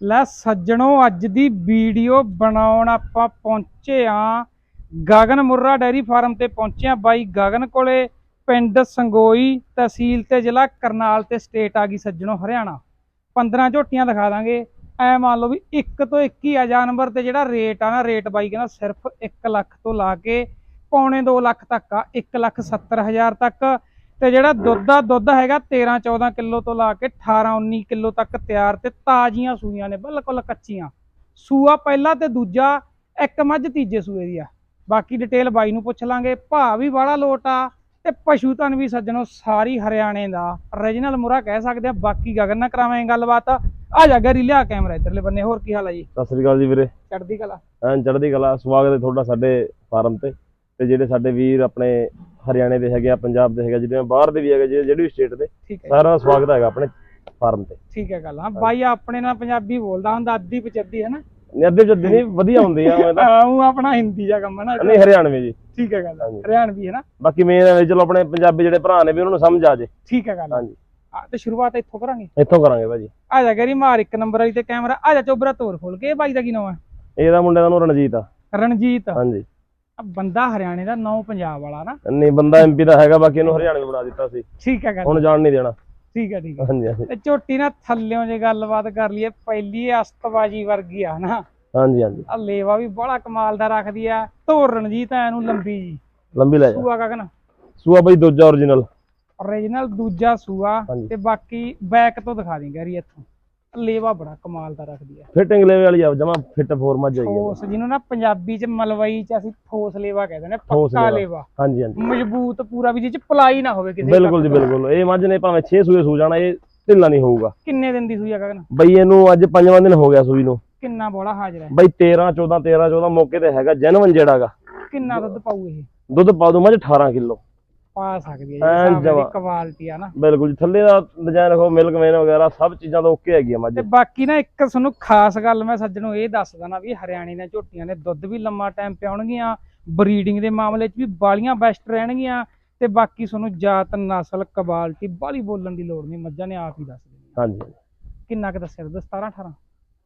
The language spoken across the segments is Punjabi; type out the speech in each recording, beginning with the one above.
ਲੈ ਸੱਜਣੋ, ਅੱਜ ਦੀ ਵੀਡੀਓ ਬਣਾਉਣ ਆਪਾਂ ਪਹੁੰਚੇ ਆ ਗਗਨ ਮੁਰਰਾ ਡੈਰੀ ਫਾਰਮ ਤੇ ਪਹੁੰਚੇ ਆ ਬਾਈ ਗਗਨ ਕੋਲੇ, ਪਿੰਡ ਸੰਗੋਈ ਤਹਿਸੀਲ ਤੇ ਜ਼ਿਲ੍ਹਾ ਕਰਨਾਲ ਤੇ ਸਟੇਟ ਆ ਗਈ ਸੱਜਣੋ, ਹਰਿਆਣਾ। 15 ਝੋਟੀਆਂ ਦਿਖਾ ਦਾਂਗੇ। ਐ ਮੰਨ ਲਓ ਵੀ ਇੱਕ ਤੋਂ ਇੱਕ ਹੀ ਆ ਜਾਨਵਰ ਤੇ ਜਿਹੜਾ ਰੇਟ ਆ ਨਾ ਰੇਟ ਬਾਈ ਕਹਿੰਦਾ ਸਿਰਫ 1 ਲੱਖ ਤੋਂ ਲਾ ਕੇ ਪੌਣੇ 2 ਲੱਖ ਤੱਕ ਆ 1 ਲੱਖ 70 ਹਜ਼ਾਰ ਤੱਕ। ਤੇ ਜਿਹੜਾ ਦੁੱਧ ਆ ਦੁੱਧ ਹੈਗਾ 13 14 ਕਿਲੋ ਤੋਂ ਲਾ ਕੇ 18 19 ਕਿਲੋ ਤੱਕ ਤਿਆਰ ਤੇ ਤਾਜ਼ੀਆਂ ਸੂਈਆਂ ਨੇ ਬਿਲਕੁਲ ਕੱਚੀਆਂ। ਸੂਆ ਪਹਿਲਾ ਤੇ ਦੂਜਾ ਇੱਕ ਮੱਝ ਤੀਜੇ ਸੂਏ ਦੀ ਆ। ਬਾਕੀ ਡਿਟੇਲ ਬਾਈ ਨੂੰ ਪੁੱਛ ਲਾਂਗੇ। ਭਾਅ ਵੀ ਬੜਾ ਲੋਟ ਆ ਤੇ ਪਸ਼ੂ ਧਨ ਵੀ ਸੱਜਣੋ ਸਾਰੀ ਹਰਿਆਣੇ ਦਾ। origignal ਮੁਰਾ ਕਹਿ ਸਕਦੇ ਆ ਬਾਕੀ ਗਗਨ ਨਾਲ ਕਰਾਵਾਂਗੇ ਗੱਲਬਾਤ। ਆ ਜਾ ਗਰੀ ਲਿਆ ਕੈਮਰਾ ਇਧਰਲੇ ਬੰਨੇ। ਹੋਰ ਕੀ ਹਾਲ ਆ ਜੀ? ਸਤਿ ਸ੍ਰੀ ਅਕਾਲ ਜੀ ਵੀਰੇ। ਚੜਦੀ ਕਲਾ। ਐਨ ਚੜ੍ਹਦੀ ਕਲਾ। ਸਵਾਗਤ ਹੈ ਤੁਹਾਡਾ ਸਾਡੇ ਫਾਰਮ ਤੇ। ਤੇ ਜਿਹੜੇ ਸਾਡੇ ਵੀਰ ਆਪਣੇ ਹਰਿਆਣੇ ਦੇ ਹੈਗੇ ਆ ਪੰਜਾਬ ਦੇ ਹੈਗੇ ਜਿਹੜੇ ਬਾਹਰ ਦੇ ਵੀ ਹੈਗੇ ਜਿਹੜੇ ਜਿਹੜੀ ਸਟੇਟ ਦੇ ਠੀਕ ਹੈ। ਸਾਰਾ ਸਵਾਗਤ ਹੈਗਾ ਆਪਣੇ ਫਾਰਮ ਤੇ। ਠੀਕ ਹੈ ਗੱਲ ਹਾਂ ਬਾਈ ਆਪਣੇ ਨਾਲ ਪੰਜਾਬੀ ਬੋਲਦਾ ਹੁੰਦਾ ਅੱਧੀ ਪਚੱਦੀ ਹੈ ਨਾ? ਅੱਧੇ ਜੱਦੀ ਨਹੀਂ ਵਧੀਆ ਹੁੰਦੀ ਆ ਮੈਂ ਤਾਂ। ਉਹ ਆਪਣਾ ਹਿੰਦੀ ਦਾ ਕੰਮ ਹੈ ਨਾ ਨਹੀਂ ਹਰਿਆਣਵੀ ਜੀ। ਠੀਕ ਹੈ ਗੱਲ। ਹਰਿਆਣਵੀ ਹੈ ਨਾ? ਬਾਕੀ ਮੇਨ ਚਲੋ ਆਪਣੇ ਪੰਜਾਬੀ ਜਿਹੜੇ ਭਰਾ ਨੇ ਵੀ ਉਹਨਾਂ ਨੂੰ ਸਮਝ ਆ ਜੇ। ਠੀਕ ਹੈ ਗੱਲ। ਹਾਂਜੀ। ਆ, ਤੇ ਸ਼ੁਰੂਆਤ ਇੱਥੋਂ ਕਰਾਂਗੇ? ਇੱਥੋਂ ਕਰਾਂਗੇ ਭਾਜੀ। ਆ ਜਾ ਗਰੀ ਮਾਰ ਇੱਕ ਨੰਬਰ ਵਾਲੀ ਤੇ ਕੈਮਰਾ ਆ ਜਾ ਚੋਬਰਾ ਤੋਰ ਖੋਲ ਕੇ ਇਹ ਬਾਈ ਦਾ ਕੀ ਨਾਮ ਹੈ? ਇਹਦਾ ਮੁੰਡੇ ਦਾ ਨਾਮ ਰਣਜੀਤ ਆ। ਰਣਜੀਤ। ਹਾਂਜੀ। ਆ ਬੰਦਾ ਹਰਿਆਣੇ ਦਾ ਨੌ ਪੰਜਾਬ ਵਾਲਾ ਨਾ। ਨਹੀਂ ਬੰਦਾ ਐਮਪੀ ਦਾ ਹੈਗਾ ਬਾਕੀ ਇਹਨੂੰ ਹਰਿਆਣਵੀ ਬਣਾ ਦਿੱਤਾ ਸੀ। ਠੀਕ ਹੈ ਗੱਲ ਹੁਣ ਜਾਣ ਨਹੀਂ ਦੇਣਾ। ਠੀਕ ਹੈ ਠੀਕ ਹੈ। ਹਾਂਜੀ ਹਾਂਜੀ। ਤੇ ਝੋਟੀ ਨਾ ਥੱਲਿਓਂ ਜੇ ਗੱਲਬਾਤ ਕਰ ਲਈਏ ਪਹਿਲੀ ਅਸਤਬਾਜੀ ਵਰਗੀ ਆ ਨਾ। ਹਾਂਜੀ ਹਾਂਜੀ। ਆ ਲੇਵਾ ਵੀ ਬੜਾ ਕਮਾਲ ਦਾ ਰੱਖਦੀ ਆ। ਧੋਰ ਰਣਜੀਤ ਐਨੂੰ ਲੰਬੀ ਜੀ। ਲੰਬੀ ਲੈ ਜਾ। ਸੂਆ ਕਗਨ ਸੂਆ ਬਾਈ ਦੂਜਾ origignal origignal ਦੂਜਾ ਸੂਆ। ਤੇ ਬਾਕੀ ਬੈਕ ਤੋਂ ਦਿਖਾ ਦੇ ਗਰੀ ਇੱਥੋਂ। ਲੇਵਾ ਬੜਾ ਕਮਾਲ ਦਾ ਰੱਖਦੀ ਆ। ਫਿਟਿੰਗ ਲੈਵੇ ਵਾਲੀ ਆ ਜਮਾ ਫਿੱਟ ਫੋਰਮਾ ਜਾਈਏ ਠੋਸ ਜਿਹਨੂੰ ਨਾ ਪੰਜਾਬੀ ਚ ਮਲਵਈ ਚ ਅਸੀਂ ਠੋਸ ਲੇਵਾ ਕਹਿੰਦੇ ਨੇ ਪੱਕਾ ਲੇਵਾ। ਹਾਂਜੀ ਹਾਂਜੀ। ਮਜ਼ਬੂਤ ਪੂਰਾ ਵੀ ਜਿਹ ਚ ਪਲਾਈ ਨਾ ਹੋਵੇ ਕਿਸੇ ਬਿਲਕੁਲ ਜੀ। ਬਿਲਕੁਲ। ਇਹ ਮੱਝ ਨੇ ਭਾਵੇਂ 6 ਸੂਏ ਸੂ ਜਾਣਾ ਇਹ ਢਿੱਲਾ ਨਹੀਂ ਹੋਊਗਾ। ਕਿੰਨੇ ਦਿਨ ਦੀ ਸੂਈ ਆ ਗਗਨ? ਬਈ ਇਹਨੂੰ ਅੱਜ ਪੰਜਵਾਂ ਦਿਨ ਹੋ ਗਿਆ ਸੂਈ ਨੂੰ। ਕਿੰਨਾ ਬੋਲਾ ਹਾਜ਼ਰ ਹੈ। ਬਈ 13 14 13 14 ਮੌਕੇ ਤੇ ਹੈਗਾ ਜਨਵਨ ਜਿਹੜਾਗਾ ਕਿੰਨਾ ਦੁੱਧ ਪਾਊ ਇਹ? ਦੁੱਧ ਪਾ ਦੂ ਮੱਝ 18 ਕਿਲੋ। ਪਾ ਸਕਦੀ ਐਨ ਹੈ ਜੀ ਜਵਾਂ। ਕੁਆਲਿਟੀ ਆ ਨਾ। ਬਿਲਕੁਲ ਜੀ ਥੱਲੇ ਦਾ ਡਿਜ਼ਾਈਨ ਦੇਖੋ ਮਿਲਕ ਵੇਨ ਵਗੈਰਾ ਸਭ ਚੀਜ਼ਾਂ ਤਾਂ ਓਕੇ ਹੈਗੀ ਆ ਮੱਝ ਤੇ ਬਾਕੀ ਨਾ ਇੱਕ ਤੁਹਾਨੂੰ ਖਾਸ ਗੱਲ ਮੈਂ ਸੱਜਣੋਂ ਇਹ ਦੱਸ ਦਣਾ ਵੀ ਹਰਿਆਣੇ ਦੀਆਂ ਝੋਟੀਆਂ ਨੇ ਦੁੱਧ ਵੀ ਲੰਮਾ ਟਾਈਮ ਪਿਆਉਣਗੀਆਂ ਬਰੀਡਿੰਗ ਦੇ ਮਾਮਲੇ 'ਚ ਵੀ ਬਾਲੀਆਂ ਬੈਸਟ ਰਹਿਣਗੀਆਂ ਤੇ ਬਾਕੀ ਤੁਹਾਨੂੰ ਜਾਤ ਨਸਲ ਕਬਾਲਟੀ ਬਾਲੀ ਬੋਲਣ ਦੀ ਲੋੜ ਨਹੀਂ ਮੱਝਾਂ ਨੇ ਆਪ ਹੀ ਦੱਸ ਦੇਣੀ ਹਾਂਜੀ। ਕਿੰਨਾ ਕੁ ਦੱਸਿਆ ਦੁੱਧ 17 18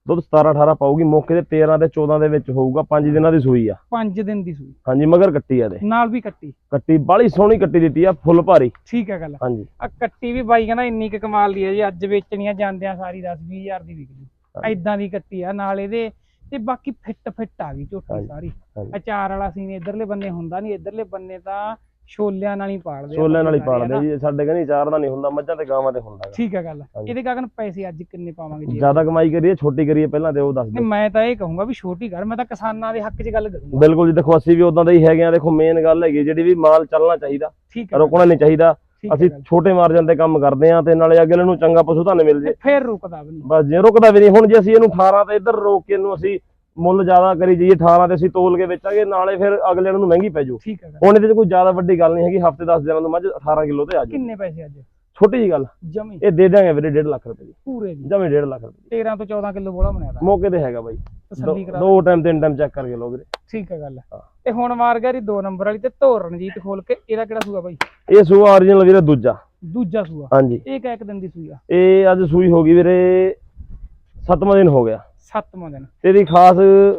ਦੁੱਧ 17 18 ਪਾਊਗੀ ਮੌਕੇ ਤੇ 13 ਤੇ 14 ਦੇ ਵਿੱਚ ਹੋਊਗਾ 5 ਦਿਨਾਂ ਦੀ ਸੂਈ ਆ। 5 ਦਿਨ ਦੀ ਸੂਈ। ਹਾਂਜੀ ਮਗਰ ਕੱਟੀ ਆ ਦੇ ਨਾਲ ਵੀ ਕੱਟੀ। ਕੱਟੀ ਬਾਲੀ ਸੋਹਣੀ ਕੱਟੀ ਦਿੱਤੀ ਆ ਫੁੱਲ ਭਾਰੀ। ਠੀਕ ਹੈ ਗੱਲ। ਹਾਂਜੀ। ਆ ਕੱਟੀ ਵੀ ਬਾਈ ਕਹਿੰਦਾ ਇੰਨੀ ਕੁ ਕਮਾਲ ਦੀ ਹੈ ਜੀ ਅੱਜ ਵੇਚਣੀਆਂ ਜਾਂਦਿਆਂ ਸਾਰੀ 10 20000 ਦੀ ਵਿਕ ਜੂ ਹਾਂਜੀ। ਐਦਾਂ ਦੀ ਕੱਟੀ ਆ ਨਾਲ ਇਹਦੇ ਤੇ ਬਾਕੀ ਫਿੱਟ ਫਿੱਟ ਆ ਗਈ ਝੋਟੀ ਸਾਰੀ। ਅਚਾਰ ਵਾਲਾ ਸੀਨ ਇਧਰਲੇ ਬੰਨੇ ਹੁੰਦਾ ਨਹੀਂ ਇਧਰਲੇ ਬੰਨੇ ਤਾਂ ਛੋਲਿਆਂ ਨਾਲ ਹੀ ਪਾਲਦੇ ਆ ਛੋਲਿਆਂ ਨਾਲ ਹੀ ਪਾਲਦੇ? ਜੀ ਸਾਡੇ ਕਹਿੰਦੇ ਚਾਰ ਦਾ ਨਹੀਂ ਹੁੰਦਾ ਮੱਝਾਂ ਤੇ ਗਾਵਾਂ ਤੇ ਹੁੰਦਾ। ਠੀਕ ਹੈ ਗੱਲ। ਇਹਦੇ ਕਾਰਨ ਪੈਸੇ ਅੱਜ ਕਿੰਨੇ ਪਾਵਾਂਗੇ ਜੀ ਜ਼ਿਆਦਾ ਕਮਾਈ ਕਰੀਏ ਛੋਟੀ ਕਰੀਏ ਪਹਿਲਾਂ ਤੇ ਉਹ ਦੱਸ ਦਿਓ ਮੈਂ ਤਾਂ ਇਹ ਕਹੂੰਗਾ ਵੀ ਛੋਟੀ ਕਰ ਮੈਂ ਤਾਂ ਕਿਸਾਨਾਂ ਦੇ ਹੱਕ 'ਚ ਗੱਲ ਕਰੂੰਗਾ ਬਿਲਕੁਲ ਜੀ ਦੇਖੋ ਅਸੀਂ ਵੀ ਉਦਾਂ ਦੇ ਹੀ ਹੈਗੇ ਆ ਦੇਖੋ ਮੇਨ ਗੱਲ ਹੈਗੀ ਜਿਹੜੀ ਵੀ ਮਾਲ ਚੱਲਣਾ ਚਾਹੀਦਾ ਰੁਕਣਾ ਨਹੀਂ ਚਾਹੀਦਾ ਅਸੀਂ। ਛੋਟੇ ਮਾਰਜਨ ਤੇ ਕੰਮ ਕਰਦੇ ਆ ਤੇ ਨਾਲੇ ਅਗਲੇ ਨੂੰ ਚੰਗਾ ਪਸ਼ੂ ਤੁਹਾਨੂੰ ਮਿਲ ਜੇ ਫੇਰ ਰੁਕਦਾ ਵੀ ਨਹੀਂ ਬਸ ਜੇ ਰੁਕਦਾ ਵੀ ਨਹੀਂ ਹੁਣ ਜੇ ਅਸੀਂ ਇਹਨੂੰ 18 ਤੇ ਇੱਧਰ ਰੋਕ ਕੇ ਇਹਨੂੰ ਅਸੀਂ ਮੁੱਲ ਜ਼ਿਆਦਾ ਕਰੀ ਜਾਈਏ 18 ਤੇ ਅਸੀਂ ਤੋਲ ਕੇ ਵੇਚਾਂਗੇ ਨਾਲੇ ਫਿਰ ਅਗਲੇ ਨੂੰ ਮਹਿੰਗੀ ਪੈ ਜਾਊ। ਠੀਕ ਹੈ ਗੱਲ। ਹੁਣ ਇਹਦੇ 'ਚ ਕੋਈ ਜ਼ਿਆਦਾ ਵੱਡੀ ਗੱਲ ਨਹੀਂ ਹੈਗੀ ਹਫ਼ਤੇ 10 ਦਿਨਾਂ ਤੋਂ ਮੱਝ 18 ਕਿਲੋ ਤੇ ਆ ਜਾਊ। ਕਿੰਨੇ ਪੈਸੇ ਅੱਜ? ਛੋਟੀ ਜੀ ਗੱਲ। ਜਮੀ। ਇਹ ਦੇ ਦਿਆਂਗੇ ਵੀਰੇ 1.5 ਲੱਖ ਰੁਪਏ ਦੀ। ਪੂਰੇ ਦੀ। ਜਮੇ 1.5 ਲੱਖ ਰੁਪਏ 13 ਤੋਂ 14 ਕਿਲੋ ਬੋਲਾ ਬਣਿਆ ਦਾ। ਮੌਕੇ ਤੇ ਹੈਗਾ ਬਾਈ। ਤਸੱਲੀ ਕਰਾ। ਦੋ ਟਾਈਮ ਤਿੰਨ ਟਾਈਮ ਚੈੱਕ ਕਰਕੇ ਲਓ ਵੀਰੇ। ਠੀਕ ਹੈ ਗੱਲ। ਤੇ ਹੁਣ ਮਾਰ ਗਿਆ ਰੀ 2 ਨੰਬਰ ਵਾਲੀ ਤੇ ਧੋਰ ਰਣਜੀਤ ਖੋਲ ਕੇ ਇਹਦਾ ਕਿਹੜਾ ਸੂਆ ਬਾਈ? ਇਹ ਸੂਆ origignal ਵੀਰੇ ਦੂਜਾ। ਦੂਜਾ ਸੂਆ। ਹਾਂਜੀ। ਇਹ ਕਿਹ ਇੱਕ ਦਿਨ ਦੀ ਸੂਈ ਆ? ਇਹ ਅੱਜ ਸੂਈ ਹੋ ਗਈ ਵੀਰੇ ਸੱਤਵਾਂ ਦਿਨ ਹੋ ਗਿਆ। ਸੱਤਵਾਂ ਦਿਨ ਖਾਸ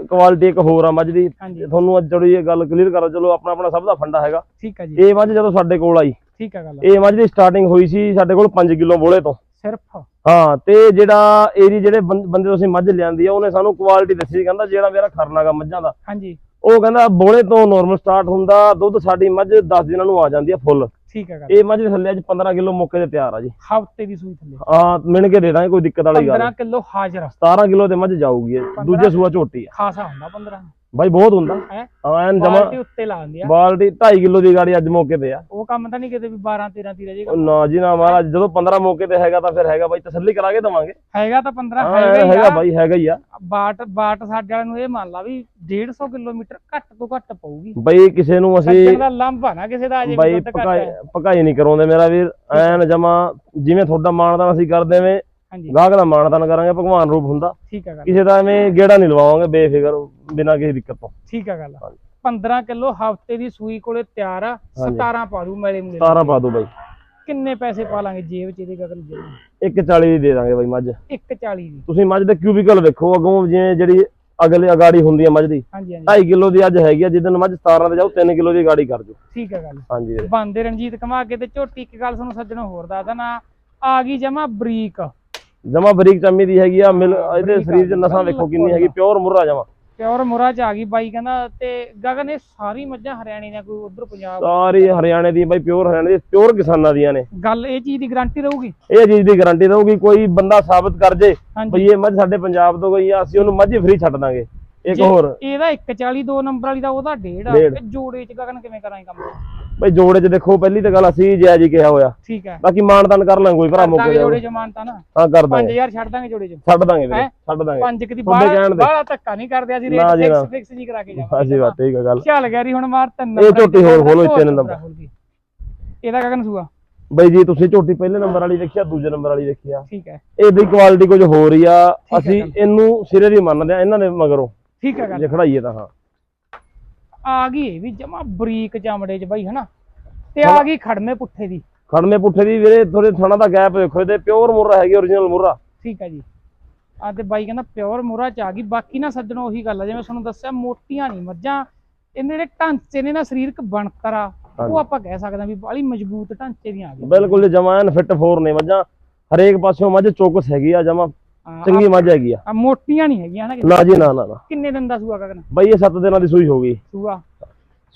ਕੁਆਲਿਟੀ ਇੱਕ ਹੋਰ ਆ ਮੱਝ ਦੀ। ਤੁਹਾਨੂੰ ਅੱਜ ਇਹ ਗੱਲ ਕਲੀਅਰ ਕਰਾਂ ਚਲੋ ਆਪਣਾ ਆਪਣਾ ਸਭ ਦਾ ਫੰਡਾ ਹੈਗਾ। ਠੀਕ ਹੈ ਜੀ। ਇਹ ਮੱਝ ਜਦੋਂ ਸਾਡੇ ਕੋਲ ਆਈ ਠੀਕ ਹੈ ਗੱਲ ਇਹ ਮੱਝ ਦੀ ਸਟਾਰਟਿੰਗ ਹੋਈ ਸੀ ਸਾਡੇ ਕੋਲ 5 ਕਿਲੋ ਬੋਲੇ ਤੋਂ। ਸਿਰਫ? ਹਾਂ ਤੇ ਜਿਹੜਾ ਏਰੀ ਜਿਹੜੇ ਬੰਦੇ ਤੋਂ ਅਸੀਂ ਮੱਝ ਲਿਆਂਦੀ ਆ ਉਹਨੇ ਸਾਨੂੰ ਕੁਆਲਿਟੀ ਦੱਸੀ ਕਹਿੰਦਾ ਜਿਹੜਾ ਮੇਰਾ ਖਰਨਾਗਾ ਮੱਝਾਂ ਦਾ। ਹਾਂਜੀ। ਉਹ ਕਹਿੰਦਾ ਬੋਲੇ ਤੋਂ ਨਾਰਮਲ ਸਟਾਰਟ ਹੁੰਦਾ ਦੁੱਧ ਸਾਡੀ ਮੱਝ 10 ਦਿਨਾਂ ਨੂੰ ਆ ਜਾਂਦੀ ਆ ਫੁੱਲ ਠੀਕ ਹੈ ਗੱਲ। ਇਹ ਮੱਝ ਦੇ ਥੱਲੇ ਅੱਜ 15 ਕਿਲੋ ਮੌਕੇ ਤੇ ਤਿਆਰ ਆ ਜੀ। ਹਫ਼ਤੇ ਦੀ ਸੂਈ ਥੱਲੇ। ਹਾਂ ਮਿਣ ਕੇ ਦੇ ਦਾਂਗੇ ਕੋਈ ਦਿੱਕਤ ਵਾਲੀ ਗੱਲ 15 ਕਿਲੋ ਹਾਜ਼ਰ 17 ਕਿਲੋ ਤੇ ਮੱਝ ਜਾਊਗੀ। ਦੂਜੇ ਸੂਆ ਝੋਟੀ ਆ। ਖਾਸਾ ਹੁੰਦਾ 15 ਬਾਈ ਬਹੁਤ ਹੁੰਦਾ। ਹੈ? ਐਨ ਜਮਾ ਬਾਲਟੀ ਉੱਤੇ ਲਾ ਦਿੰਦੀ ਆ। ਬਾਲਟੀ 2.5 ਕਿਲੋ ਦੀ ਗਾੜੀ ਅੱਜ ਮੌਕੇ ਤੇ ਆ। ਉਹ ਕੰਮ ਤਾਂ ਨਹੀਂ ਕਿਤੇ ਵੀ 12 13 ਦੀ ਰਹਿ ਜਾਏਗਾ। ਨਾ ਜੀ ਨਾ ਮਹਾਰਾਜ ਜਦੋਂ 15 ਮੌਕੇ ਤੇ ਹੈਗਾ ਤਾਂ ਫਿਰ ਹੈਗਾ ਬਾਈ ਤਸੱਲੀ ਕਰਾ ਕੇ ਦਵਾਂਗੇ। ਹੈਗਾ ਤਾਂ 15 ਹਾਂ ਹੈਗਾ ਹੀ ਹੈਗਾ ਬਾਈ ਹੈਗਾ ਹੀ ਆ। ਬਾਟ ਬਾਟ ਸਾਡੇ ਵਾਲਿਆਂ ਨੂੰ ਇਹ ਮੰਨ ਲਾ ਵੀ 150 ਕਿਲੋਮੀਟਰ ਘੱਟ ਤੋਂ ਘੱਟ ਪਊਗੀ। ਬਾਈ ਕਿਸੇ ਨੂੰ ਅਸੀਂ ਦਾ ਲੰਬਾ ਨਾ ਕਿਸੇ ਦਾ ਅਜੇ ਬਾਈ ਪਕਾਈ ਨਹੀਂ ਕਰਾਉਂਦੇ ਮੇਰਾ ਵੀਰ। ਐਨ ਜਮਾ ਜਿਵੇਂ ਤੁਹਾਡਾ ਮਾਣਦਾਨ ਅਸੀਂ ਕਰਦੇ ਵੇਂ ਹਾਂਜੀ। ਗਾਹਕ ਦਾ ਮਾਣਦਾਨ ਕਰਾਂਗੇ ਭਗਵਾਨ ਰੂਪ ਹੁੰਦਾ। ਠੀਕ ਹੈ ਗੱਲ। ਕਿਸੇ ਦਾ ਐਵੇਂ ਗੇੜਾ ਨਹੀਂ ਲਵਾਵਾਂਗੇ ਬੇਫਿਕਰ ਬਿਨਾਂ ਕਿਸੇ ਦਿੱਕਤ ਤੋਂ। ਠੀਕ ਹੈ ਗੱਲ। ਹਾਂਜੀ। 15 ਕਿਲੋ ਹਫ਼ਤੇ ਦੀ ਸੂਈ ਕੋਲੇ ਤਿਆਰ ਆ ਹਾਂਜੀ। 17 ਪਾ ਦੂ ਮੇਲੇ ਮੂਲੇ 17 ਪਾ ਦੋ ਬਾਈ। ਕਿੰਨੇ ਪੈਸੇ ਪਾ ਲਾਂਗੇ ਜੇਬ ਚ ਇਹਦੇ ਗਗਨ ਜੀ? 140 ਦੀ ਦੇ ਦਾਂਗੇ ਬਾਈ ਮੱਝ। 140 ਦੀ। ਤੁਸੀਂ ਮੱਝ ਦੇ ਕਿਊਬਿਕਲ ਵੇਖੋ ਅਗੋਂ ਜਿਵੇਂ ਜਿਹੜੀ ਅਗਲੇ ਅਗਾੜੀ ਹੁੰਦੀ ਹੈ ਮੱਝ ਦੀ। ਹਾਂਜੀ ਹਾਂਜੀ। 2.5 ਕਿਲੋ ਦੀ ਅੱਜ ਹੈਗੀ ਆ ਜਿੱਦਣ ਮੱਝ 17 ਤੇ ਜਾਊ 3 ਕਿਲੋ ਦੀ ਗਾੜੀ ਕਰ ਜੋ। ਠੀਕ ਹੈ ਗੱਲ। ਹਾਂਜੀ। ਬੰਦੇ ਰਣਜੀਤ ਕਮਾ ਕੇ ਤੇ ਝੋਟੀ ਇੱਕ ਗੱਲ ਤੁਹਾਨੂੰ ਸੱਜਣੋ ਹੋਰ ਦੱਸਦਾ ਨਾ ਆ ਗਈ ਜਮਾ ਬਰੀਕ। ਜਮਾ ਬਰੀਕ ਚਮੀ ਦੀ ਹੈਗੀ ਆ ਮਿਲ ਇਹਦੇ ਸਰੀਰ 'ਚ ਨਸਾਂ ਵੇਖੋ ਕਿੰਨੀ ਹੈਗੀ ਪਿਓਰ ਮੁਰਰਾ ਜਮਾ। ਪਿਓਰ ਮੁਰਾ ਚ ਆ ਗਈ ਬਾਈ ਕਹਿੰਦਾ ਤੇ ਗਗਨ ਇਹ ਸਾਰੀ ਮੱਝਾਂ ਹਰਿਆਣੇ ਦੀਆਂ ਕੋਈ ਉਧਰ ਪੰਜਾਬ ਸਾਰੀ ਹਰਿਆਣੇ ਦੀ ਬਾਈ ਪਿਓਰ ਹਰਿਆਣੇ ਦੀ ਪਿਓਰ ਕਿਸਾਨਾਂ ਦੀਆਂ ਨੇ। ਗੱਲ ਇਹ ਚੀਜ਼ ਦੀ ਗਾਰੰਟੀ ਰਹੂਗੀ? ਇਹ ਚੀਜ਼ ਦੀ ਗਾਰੰਟੀ ਦਊਗੀ ਕੋਈ ਬੰਦਾ ਸਾਬਤ ਕਰ ਜੇ ਬਈ ਇਹ ਮੱਝ ਸਾਡੇ ਪੰਜਾਬ ਤੋਂ ਗਈ ਆ ਅਸੀਂ ਉਹਨੂੰ ਮੱਝ ਫ੍ਰੀ ਛੱਡ ਦਾਂਗੇ। ਇੱਕ ਹੋਰ। ਇਹਦਾ 140 ਦੋ ਨੰਬਰ ਵਾਲੀ ਦਾ ਉਹਦਾ ਡੇਢ ਆ ਡੇਢ। ਤੇ ਜੋੜੇ ਚ ਗਗਨ ਕਿਵੇਂ ਕਰਾਂਗੇ ਕੰਮ? ਬਈ ਜੋੜੇ 'ਚ ਦੇਖੋ ਪਹਿਲੀ ਤਾਂ ਗੱਲ ਅਸੀਂ ਜੈ ਜੀ ਕਿਹਾ ਹੋਇਆ। ਠੀਕ ਹੈ। ਬਾਕੀ ਮਾਨਦਾਨ ਕਰ ਲਾਂਗੇ ਕੋਈ ਭਰਾ ਮੌਕੇ ਦਾਂਗੇ ਜੋੜੇ ਚ ਮਾਨਤਾ ਨਾ ਹਾਂ ਕਰ ਦਾਂਗੇ। 5000 ਛੱਡ ਦਾਂਗੇ ਜੋੜੇ ਚ। ਛੱਡ ਦਾਂਗੇ ਵੀਰੇ ਹੈਂ? ਛੱਡ ਦਾਂਗੇ। ਪੰਜ ਕਿ ਦੀ ਬਾਹਲਾ ਧੱਕਾ ਨਹੀਂ ਕਰਦੇ ਅਸੀਂ ਰੇਟ ਜੀ। ਫਿਕਸ ਫਿਕਸ ਜੀ ਕਰਾ ਕੇ ਜਾਵਾਂਗੇ ਹਾਂਜੀ ਬਾਤ ਠੀਕ ਆ ਗੱਲ। ਚੱਲ ਗਿਆ ਰੀ ਹੁਣ ਮਾਰ ਤਿੰਨ ਇਹ ਝੋਟੀ ਹੋਰ ਖੋਲੋ, ਤਿੰਨ ਨੰਬਰ। ਇਹਦਾ ਗਗਨ ਸੂਆ ਬਈ ਜੀ ਤੁਸੀਂ ਝੋਟੀ ਪਹਿਲੇ ਨੰਬਰ ਵਾਲੀ ਦੇਖੀ ਆ ਦੂਜੇ ਨੰਬਰ ਵਾਲੀ ਦੇਖੀ ਆ। ਠੀਕ ਹੈ। ਇਹਦੀ ਕੁਆਲਿਟੀ ਕੁਝ ਹੋ ਰਹੀ ਆ ਹੈ ਅਸੀਂ। ਇਹਨੂੰ ਸਿਰੇ ਦੀ ਮੰਨਦੇ ਆ ਇਹਨਾਂ ਦੇ ਮਗਰੋਂ। ਠੀਕ ਹੈ ਗੱਲ। ਜੇ ਖੜਾਈਏ ਤਾਂ ਹਾਂ। ਆ ਗਈ ਇਹ ਵੀ ਜਮਾ ਬਰੀਕ ਚਮੜੇ ਚ ਬਾਈ ਹਨਾ? ਤੇ ਆ ਗਈ ਖੜਮੇ ਪੁੱਠੇ ਦੀ। ਖੜਮੇ ਪੁੱਠੇ ਦੀ ਵੀਰੇ ਥੋੜੇ ਥਣਾ ਦਾ ਗੈਪ ਦੇਖੋ ਇਹਦੇ ਪਿਓਰ ਮੁਰਰਾ ਹੈਗੀ origignal ਮੁਰਰਾ ਠੀਕ ਹੈ ਜੀ। ਆ ਤੇ ਬਾਈ ਕਹਿੰਦਾ ਪਿਓਰ ਮੂਰਾ ਚ ਆ ਗਈ ਬਾਕੀ ਨਾ ਸੱਜਣੋ ਉਹੀ ਗੱਲ ਆ ਜਿਵੇਂ ਤੁਹਾਨੂੰ ਦੱਸਿਆ ਮੋਟੀਆਂ ਨਹੀਂ ਮੱਝਾਂ ਇਹਨਾਂ ਜਿਹੜੇ ਢਾਂਚੇ ਨੇ ਨਾ ਸਰੀਰਕ ਬਣਤਰ ਆ ਉਹ। ਆਪਾਂ ਕਹਿ ਸਕਦੇ ਹਾਂ ਵੀ ਬਾਲੀ ਮਜ਼ਬੂਤ ਢਾਂਚੇ ਦੀਆਂ ਆ ਗਈਆਂ। ਬਿਲਕੁਲ ਜਮਾਨ ਫਿੱਟ ਫੋਰ ਨੇ ਮੱਝਾਂ। ਹਰੇਕ ਪਾਸਿਓਂ ਮੱਝ ਚੌਕਸ ਹੈਗੀ ਆ ਜਮਾ ਚੰਗੀ ਮੱਝ ਹੈਗੀ ਆ। ਆ ਮੋਟੀਆਂ ਨਹੀਂ ਹੈਗੀਆਂ ਹਨਾ ਨਾ ਜੀ ਨਾ ਨਾ ਨਾ। ਕਿੰਨੇ ਦਿਨ ਦਾ ਸੂਆ ਗਗਨ? ਬਈ ਇਹ 7 ਦਿਨਾਂ ਦੀ ਸੂਈ ਹੋ ਗਈ। ਸੂਆ।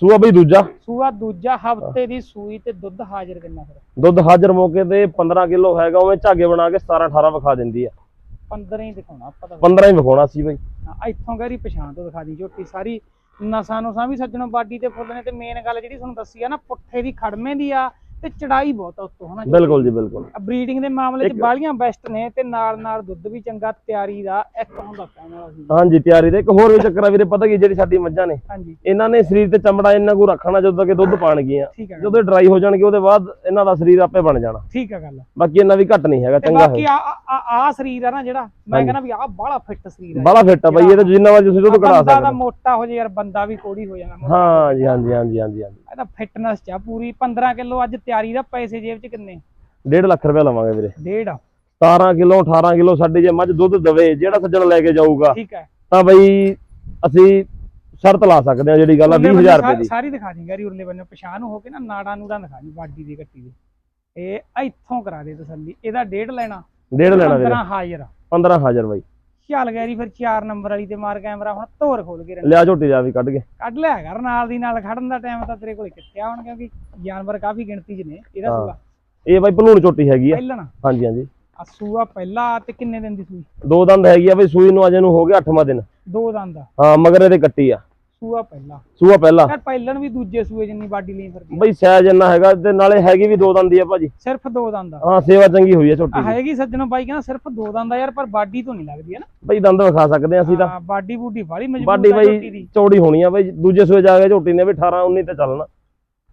ਸੂਆ ਬਈ ਦੂਜਾ। ਸੂਆ ਦੂਜਾ ਹਫ਼ਤੇ ਦੀ ਸੂਈ ਤੇ ਦੁੱਧ ਹਾਜ਼ਰ ਕਿੰਨਾ ਫਿਰ? ਦੁੱਧ ਹਾਜ਼ਰ ਮੌਕੇ ਤੇ 15 ਕਿਲੋ ਹੈਗਾ ਉਵੇਂ ਝਾਗੇ ਬਣਾ ਕੇ 17 18 ਵਿਖਾ ਦਿੰਦੀ ਆ। 15 ਹੀ ਦਿਖਾਉਣਾ ਆਪਾਂ ਤਾਂ। 15 ਹੀ ਵਿਖਾਉਣਾ ਸੀ ਬਈ। ਇੱਥੋਂ ਗਹਿਰੀ ਪਛਾਣ ਤੋਂ ਦਿਖਾ ਦੀ ਝੋਟੀ ਸਾਰੀ ਨਸਾਂ ਨੂੰ ਵੀ ਸੱਜਣੋਂ ਬਾਡੀ ਤੇ ਫੁੱਲ ਨੇ ਤੇ ਮੇਨ ਗੱਲ ਜਿਹੜੀ ਤੁਹਾਨੂੰ ਦੱਸੀ ਆ ਨਾ ਪੁੱਠੇ ਦੀ ਖੜਮੇ ਦੀ ਆ ਤੇ ਚੜਾਈ ਬਹੁਤ ਆ ਉੱਤੋਂ ਹਨਾ ਬਿਲਕੁਲ ਜੀ ਬਿਲਕੁਲ। ਬਰੀਡਿੰਗ ਦੇ ਮਾਮਲੇ 'ਚ ਬਾਲੀਆਂ ਬੈਸਟ ਨੇ ਤੇ ਨਾਲ ਨਾਲ ਦੁੱਧ ਵੀ ਚੰਗਾ ਤਿਆਰੀ ਦਾ ਇੱਕ ਹੁੰਦਾ ਵਾਲਾ ਸੀ। ਹਾਂਜੀ ਤਿਆਰੀ ਤੇ ਇੱਕ ਹੋਰ ਵੀ ਚੱਕਰ ਆ ਵੀਰੇ ਪਤਾ ਕੀ ਜਿਹੜੀ ਸਾਡੀ ਮੱਝਾਂ ਨੇ ਹਾਂਜੀ। ਇਹਨਾਂ ਨੇ ਸਰੀਰ ਤੇ ਚਮੜਾ ਇੰਨਾ ਕੋ ਰੱਖਣਾ ਜਦੋਂ ਤੱਕ ਇਹ ਦੁੱਧ ਪਾਣਗੀਆਂ ਠੀਕ ਹੈ ਜਦੋਂ ਡਰਾਈ ਹੋ ਜਾਣਗੇ ਉਹਦੇ ਬਾਅਦ ਇਹਨਾਂ ਦਾ ਸਰੀਰ ਆਪੇ ਬਣ ਜਾਣਾ। ਠੀਕ ਹੈ ਗੱਲ। ਬਾਕੀ ਇਹਨਾਂ ਵੀ ਘੱਟ ਨਹੀਂ ਹੈਗਾ ਚੰਗਾ ਬਾਕੀ ਹੈ ਆ ਆ- ਆ ਸਰੀਰ ਆ ਨਾ ਜਿਹੜਾ ਮੈਂ। ਕਹਿੰਦਾ ਵੀ ਆ ਬਾਹਲਾ ਫਿੱਟ ਸਰੀਰ ਆ। ਬੜਾ ਫਿੱਟ ਆ ਬਈ ਇਹ ਤਾਂ ਜਿੰਨਾ ਵਾਰ ਤੁਸੀਂ ਦੁੱਧ ਕਢਾ ਬੰਦਾ ਸਕਦੇ ਦਾ ਹੋ। ਮੋਟਾ ਹੋ ਜੇ ਯਾਰ ਬੰਦਾ ਵੀ ਕੋੜੀ ਹੋ ਜਾਣਾ ਮੋਟਾ। ਹਾਂ ਜੀ ਹਾਂਜੀ ਹਾਂਜੀ ਹਾਂਜੀ ਹਾਂਜੀ। ਇਹਦਾ ਫਿਟਨੈਸ ਚ ਆ ਪੂਰੀ 15 ਕਿਲੋ ਅੱਜ ਤਿਆਰੀ ਦਾ ਪੈਸੇ ਜੇਬ 'ਚ ਕਿੰਨੇ? 1.5 ਲੱਖ ਰੁਪਏ ਲਵਾਂਗੇ ਵੀਰੇ। ਡੇਢ ਆ। 17 ਕਿਲੋ 18 ਕਿਲੋ ਸਾਡੀ ਜੇ ਮੱਝ ਦੁੱਧ ਦਵੇ ਜਿਹੜਾ ਸੱਜਣ ਲੈ ਕੇ ਜਾਊਗਾ ਠੀਕ ਹੈ। ਤਾਂ ਬਈ ਅਸੀਂ ਸ਼ਰਤ ਲਾ ਸਕਦੇ ਹਾਂ ਜਿਹੜੀ ਗੱਲ ਆ ਉਰਲੇ 20000 ਬੰਨੇ ਰੁਪਏ ਦੀ। ਸਾਰੀ ਦਿਖਾ ਦੀ ਗਾਰੀ ਉਰਲੇ ਬੰਨੇ ਪਛਾਣ ਹੋ ਕੇ ਨਾ ਨਾੜਾ ਨੂੜਾ ਦਿਖਾ ਦੀ ਬਾਡੀ ਦੀ ਕੱਟੀ ਦੀ। ਇਹ ਇੱਥੋਂ ਕਰਾ ਦੇ ਤਸੱਲੀ ਇਹਦਾ ਡੇਢ ਲੈਣਾ ਡੇਢ ਲੈਣਾ ਵੀਰੇ। 15 ਹਾਜ਼ਰ 15000 ਬਾਈ। ਚੱਲ ਗੈਰੀ ਫਿਰ 4 ਨੰਬਰ ਵਾਲੀ ਤੇ ਮਾਰ ਕੈਮਰਾ ਹੁਣ ਧੋਰ ਖੋਲ ਕੇ ਲਿਆ ਝੋਟੀ ਜਾ ਵੀ ਕੱਢ ਕੇ। ਕੱਢ ਲਿਆ ਕਰ ਨਾਲ ਦੀ ਨਾਲ ਖੜਨ ਦਾ ਟਾਈਮ ਤਾਂ ਤੇਰੇ ਕੋਲ ਕਿੱਥੇ ਆ ਹੁਣ ਕਿਉਂਕਿ ਜਾਨਵਰ ਕਾਫੀ ਗਿਣਤੀ 'ਚ ਨੇ ਇਹਦਾ। ਸੂਆ। ਇਹ ਬਾਈ ਭਲੂਣ ਝੋਟੀ ਹੈਗੀ ਆ। ਪਹਿਲਣਾ। ਹਾਂਜੀ ਹਾਂਜੀ। ਆ ਸੂਆ ਪਹਿਲਾ ਤੇ ਕਿੰਨੇ ਦਿਨ ਦੀ ਸੂਈ? ਦੋ ਦੰਦ ਹੈਗੀ ਆ ਬਈ ਸੂਈ ਨੂੰ ਅਜੇ ਨੂੰ ਹੋ ਗਿਆ 8ਵਾਂ ਦਿਨ। ਦੋ ਦੰਦ। ਹਾਂ ਮਗਰ ਇਹਦੇ ਕੱਟੀ ਆ। ਸੂਆ ਪਹਿਲਾ। ਸੂਆ ਪਹਿਲਾ। ਯਾਰ ਪਹਿਲਣ ਵੀ ਦੂਜੇ ਸੂਏ ਜਿੰਨੀ ਬਾਡੀ ਲਈ ਫਿਰਦੀ। ਬਈ ਸਾਈਜ਼ ਇੰਨਾ ਹੈਗਾ ਤੇ ਨਾਲੇ ਹੈਗੀ ਵੀ ਦੋ ਦੰਦ ਦੀ ਆ ਭਾਜੀ। ਸਿਰਫ ਦੋ ਦੰਦ ਹਾਂ ਸੇਵਾ ਚੰਗੀ ਹੋਈ ਆ ਦੀ ਹੈਗੀ ਸੱਜਣੋ ਬਾਈ ਕਹਿੰਦਾ ਸਿਰਫ ਦੋ ਦੰਦ ਯਾਰ ਪਰ ਬਾਡੀ ਤੋਂ ਨਹੀਂ ਲੱਗਦੀ ਹੈ ਨਾ। ਬਈ ਦੰਦ ਵਿਖਾ ਸਕਦੇ ਆ ਅਸੀਂ ਤਾਂ। ਹਾਂ ਬਾਡੀ ਬੂਡੀ ਵਾਲੀ ਮਜ਼ਬੂਤ ਬਾਡੀ ਆ ਦੀ। ਚੌੜੀ ਹੋਣੀ ਆ ਬਈ ਦੂਜੇ ਸੂਏ ਜਾ ਕੇ ਝੋਟੀ ਨੇ ਵੀ 18 19 ਤੇ ਚੱਲਣਾ।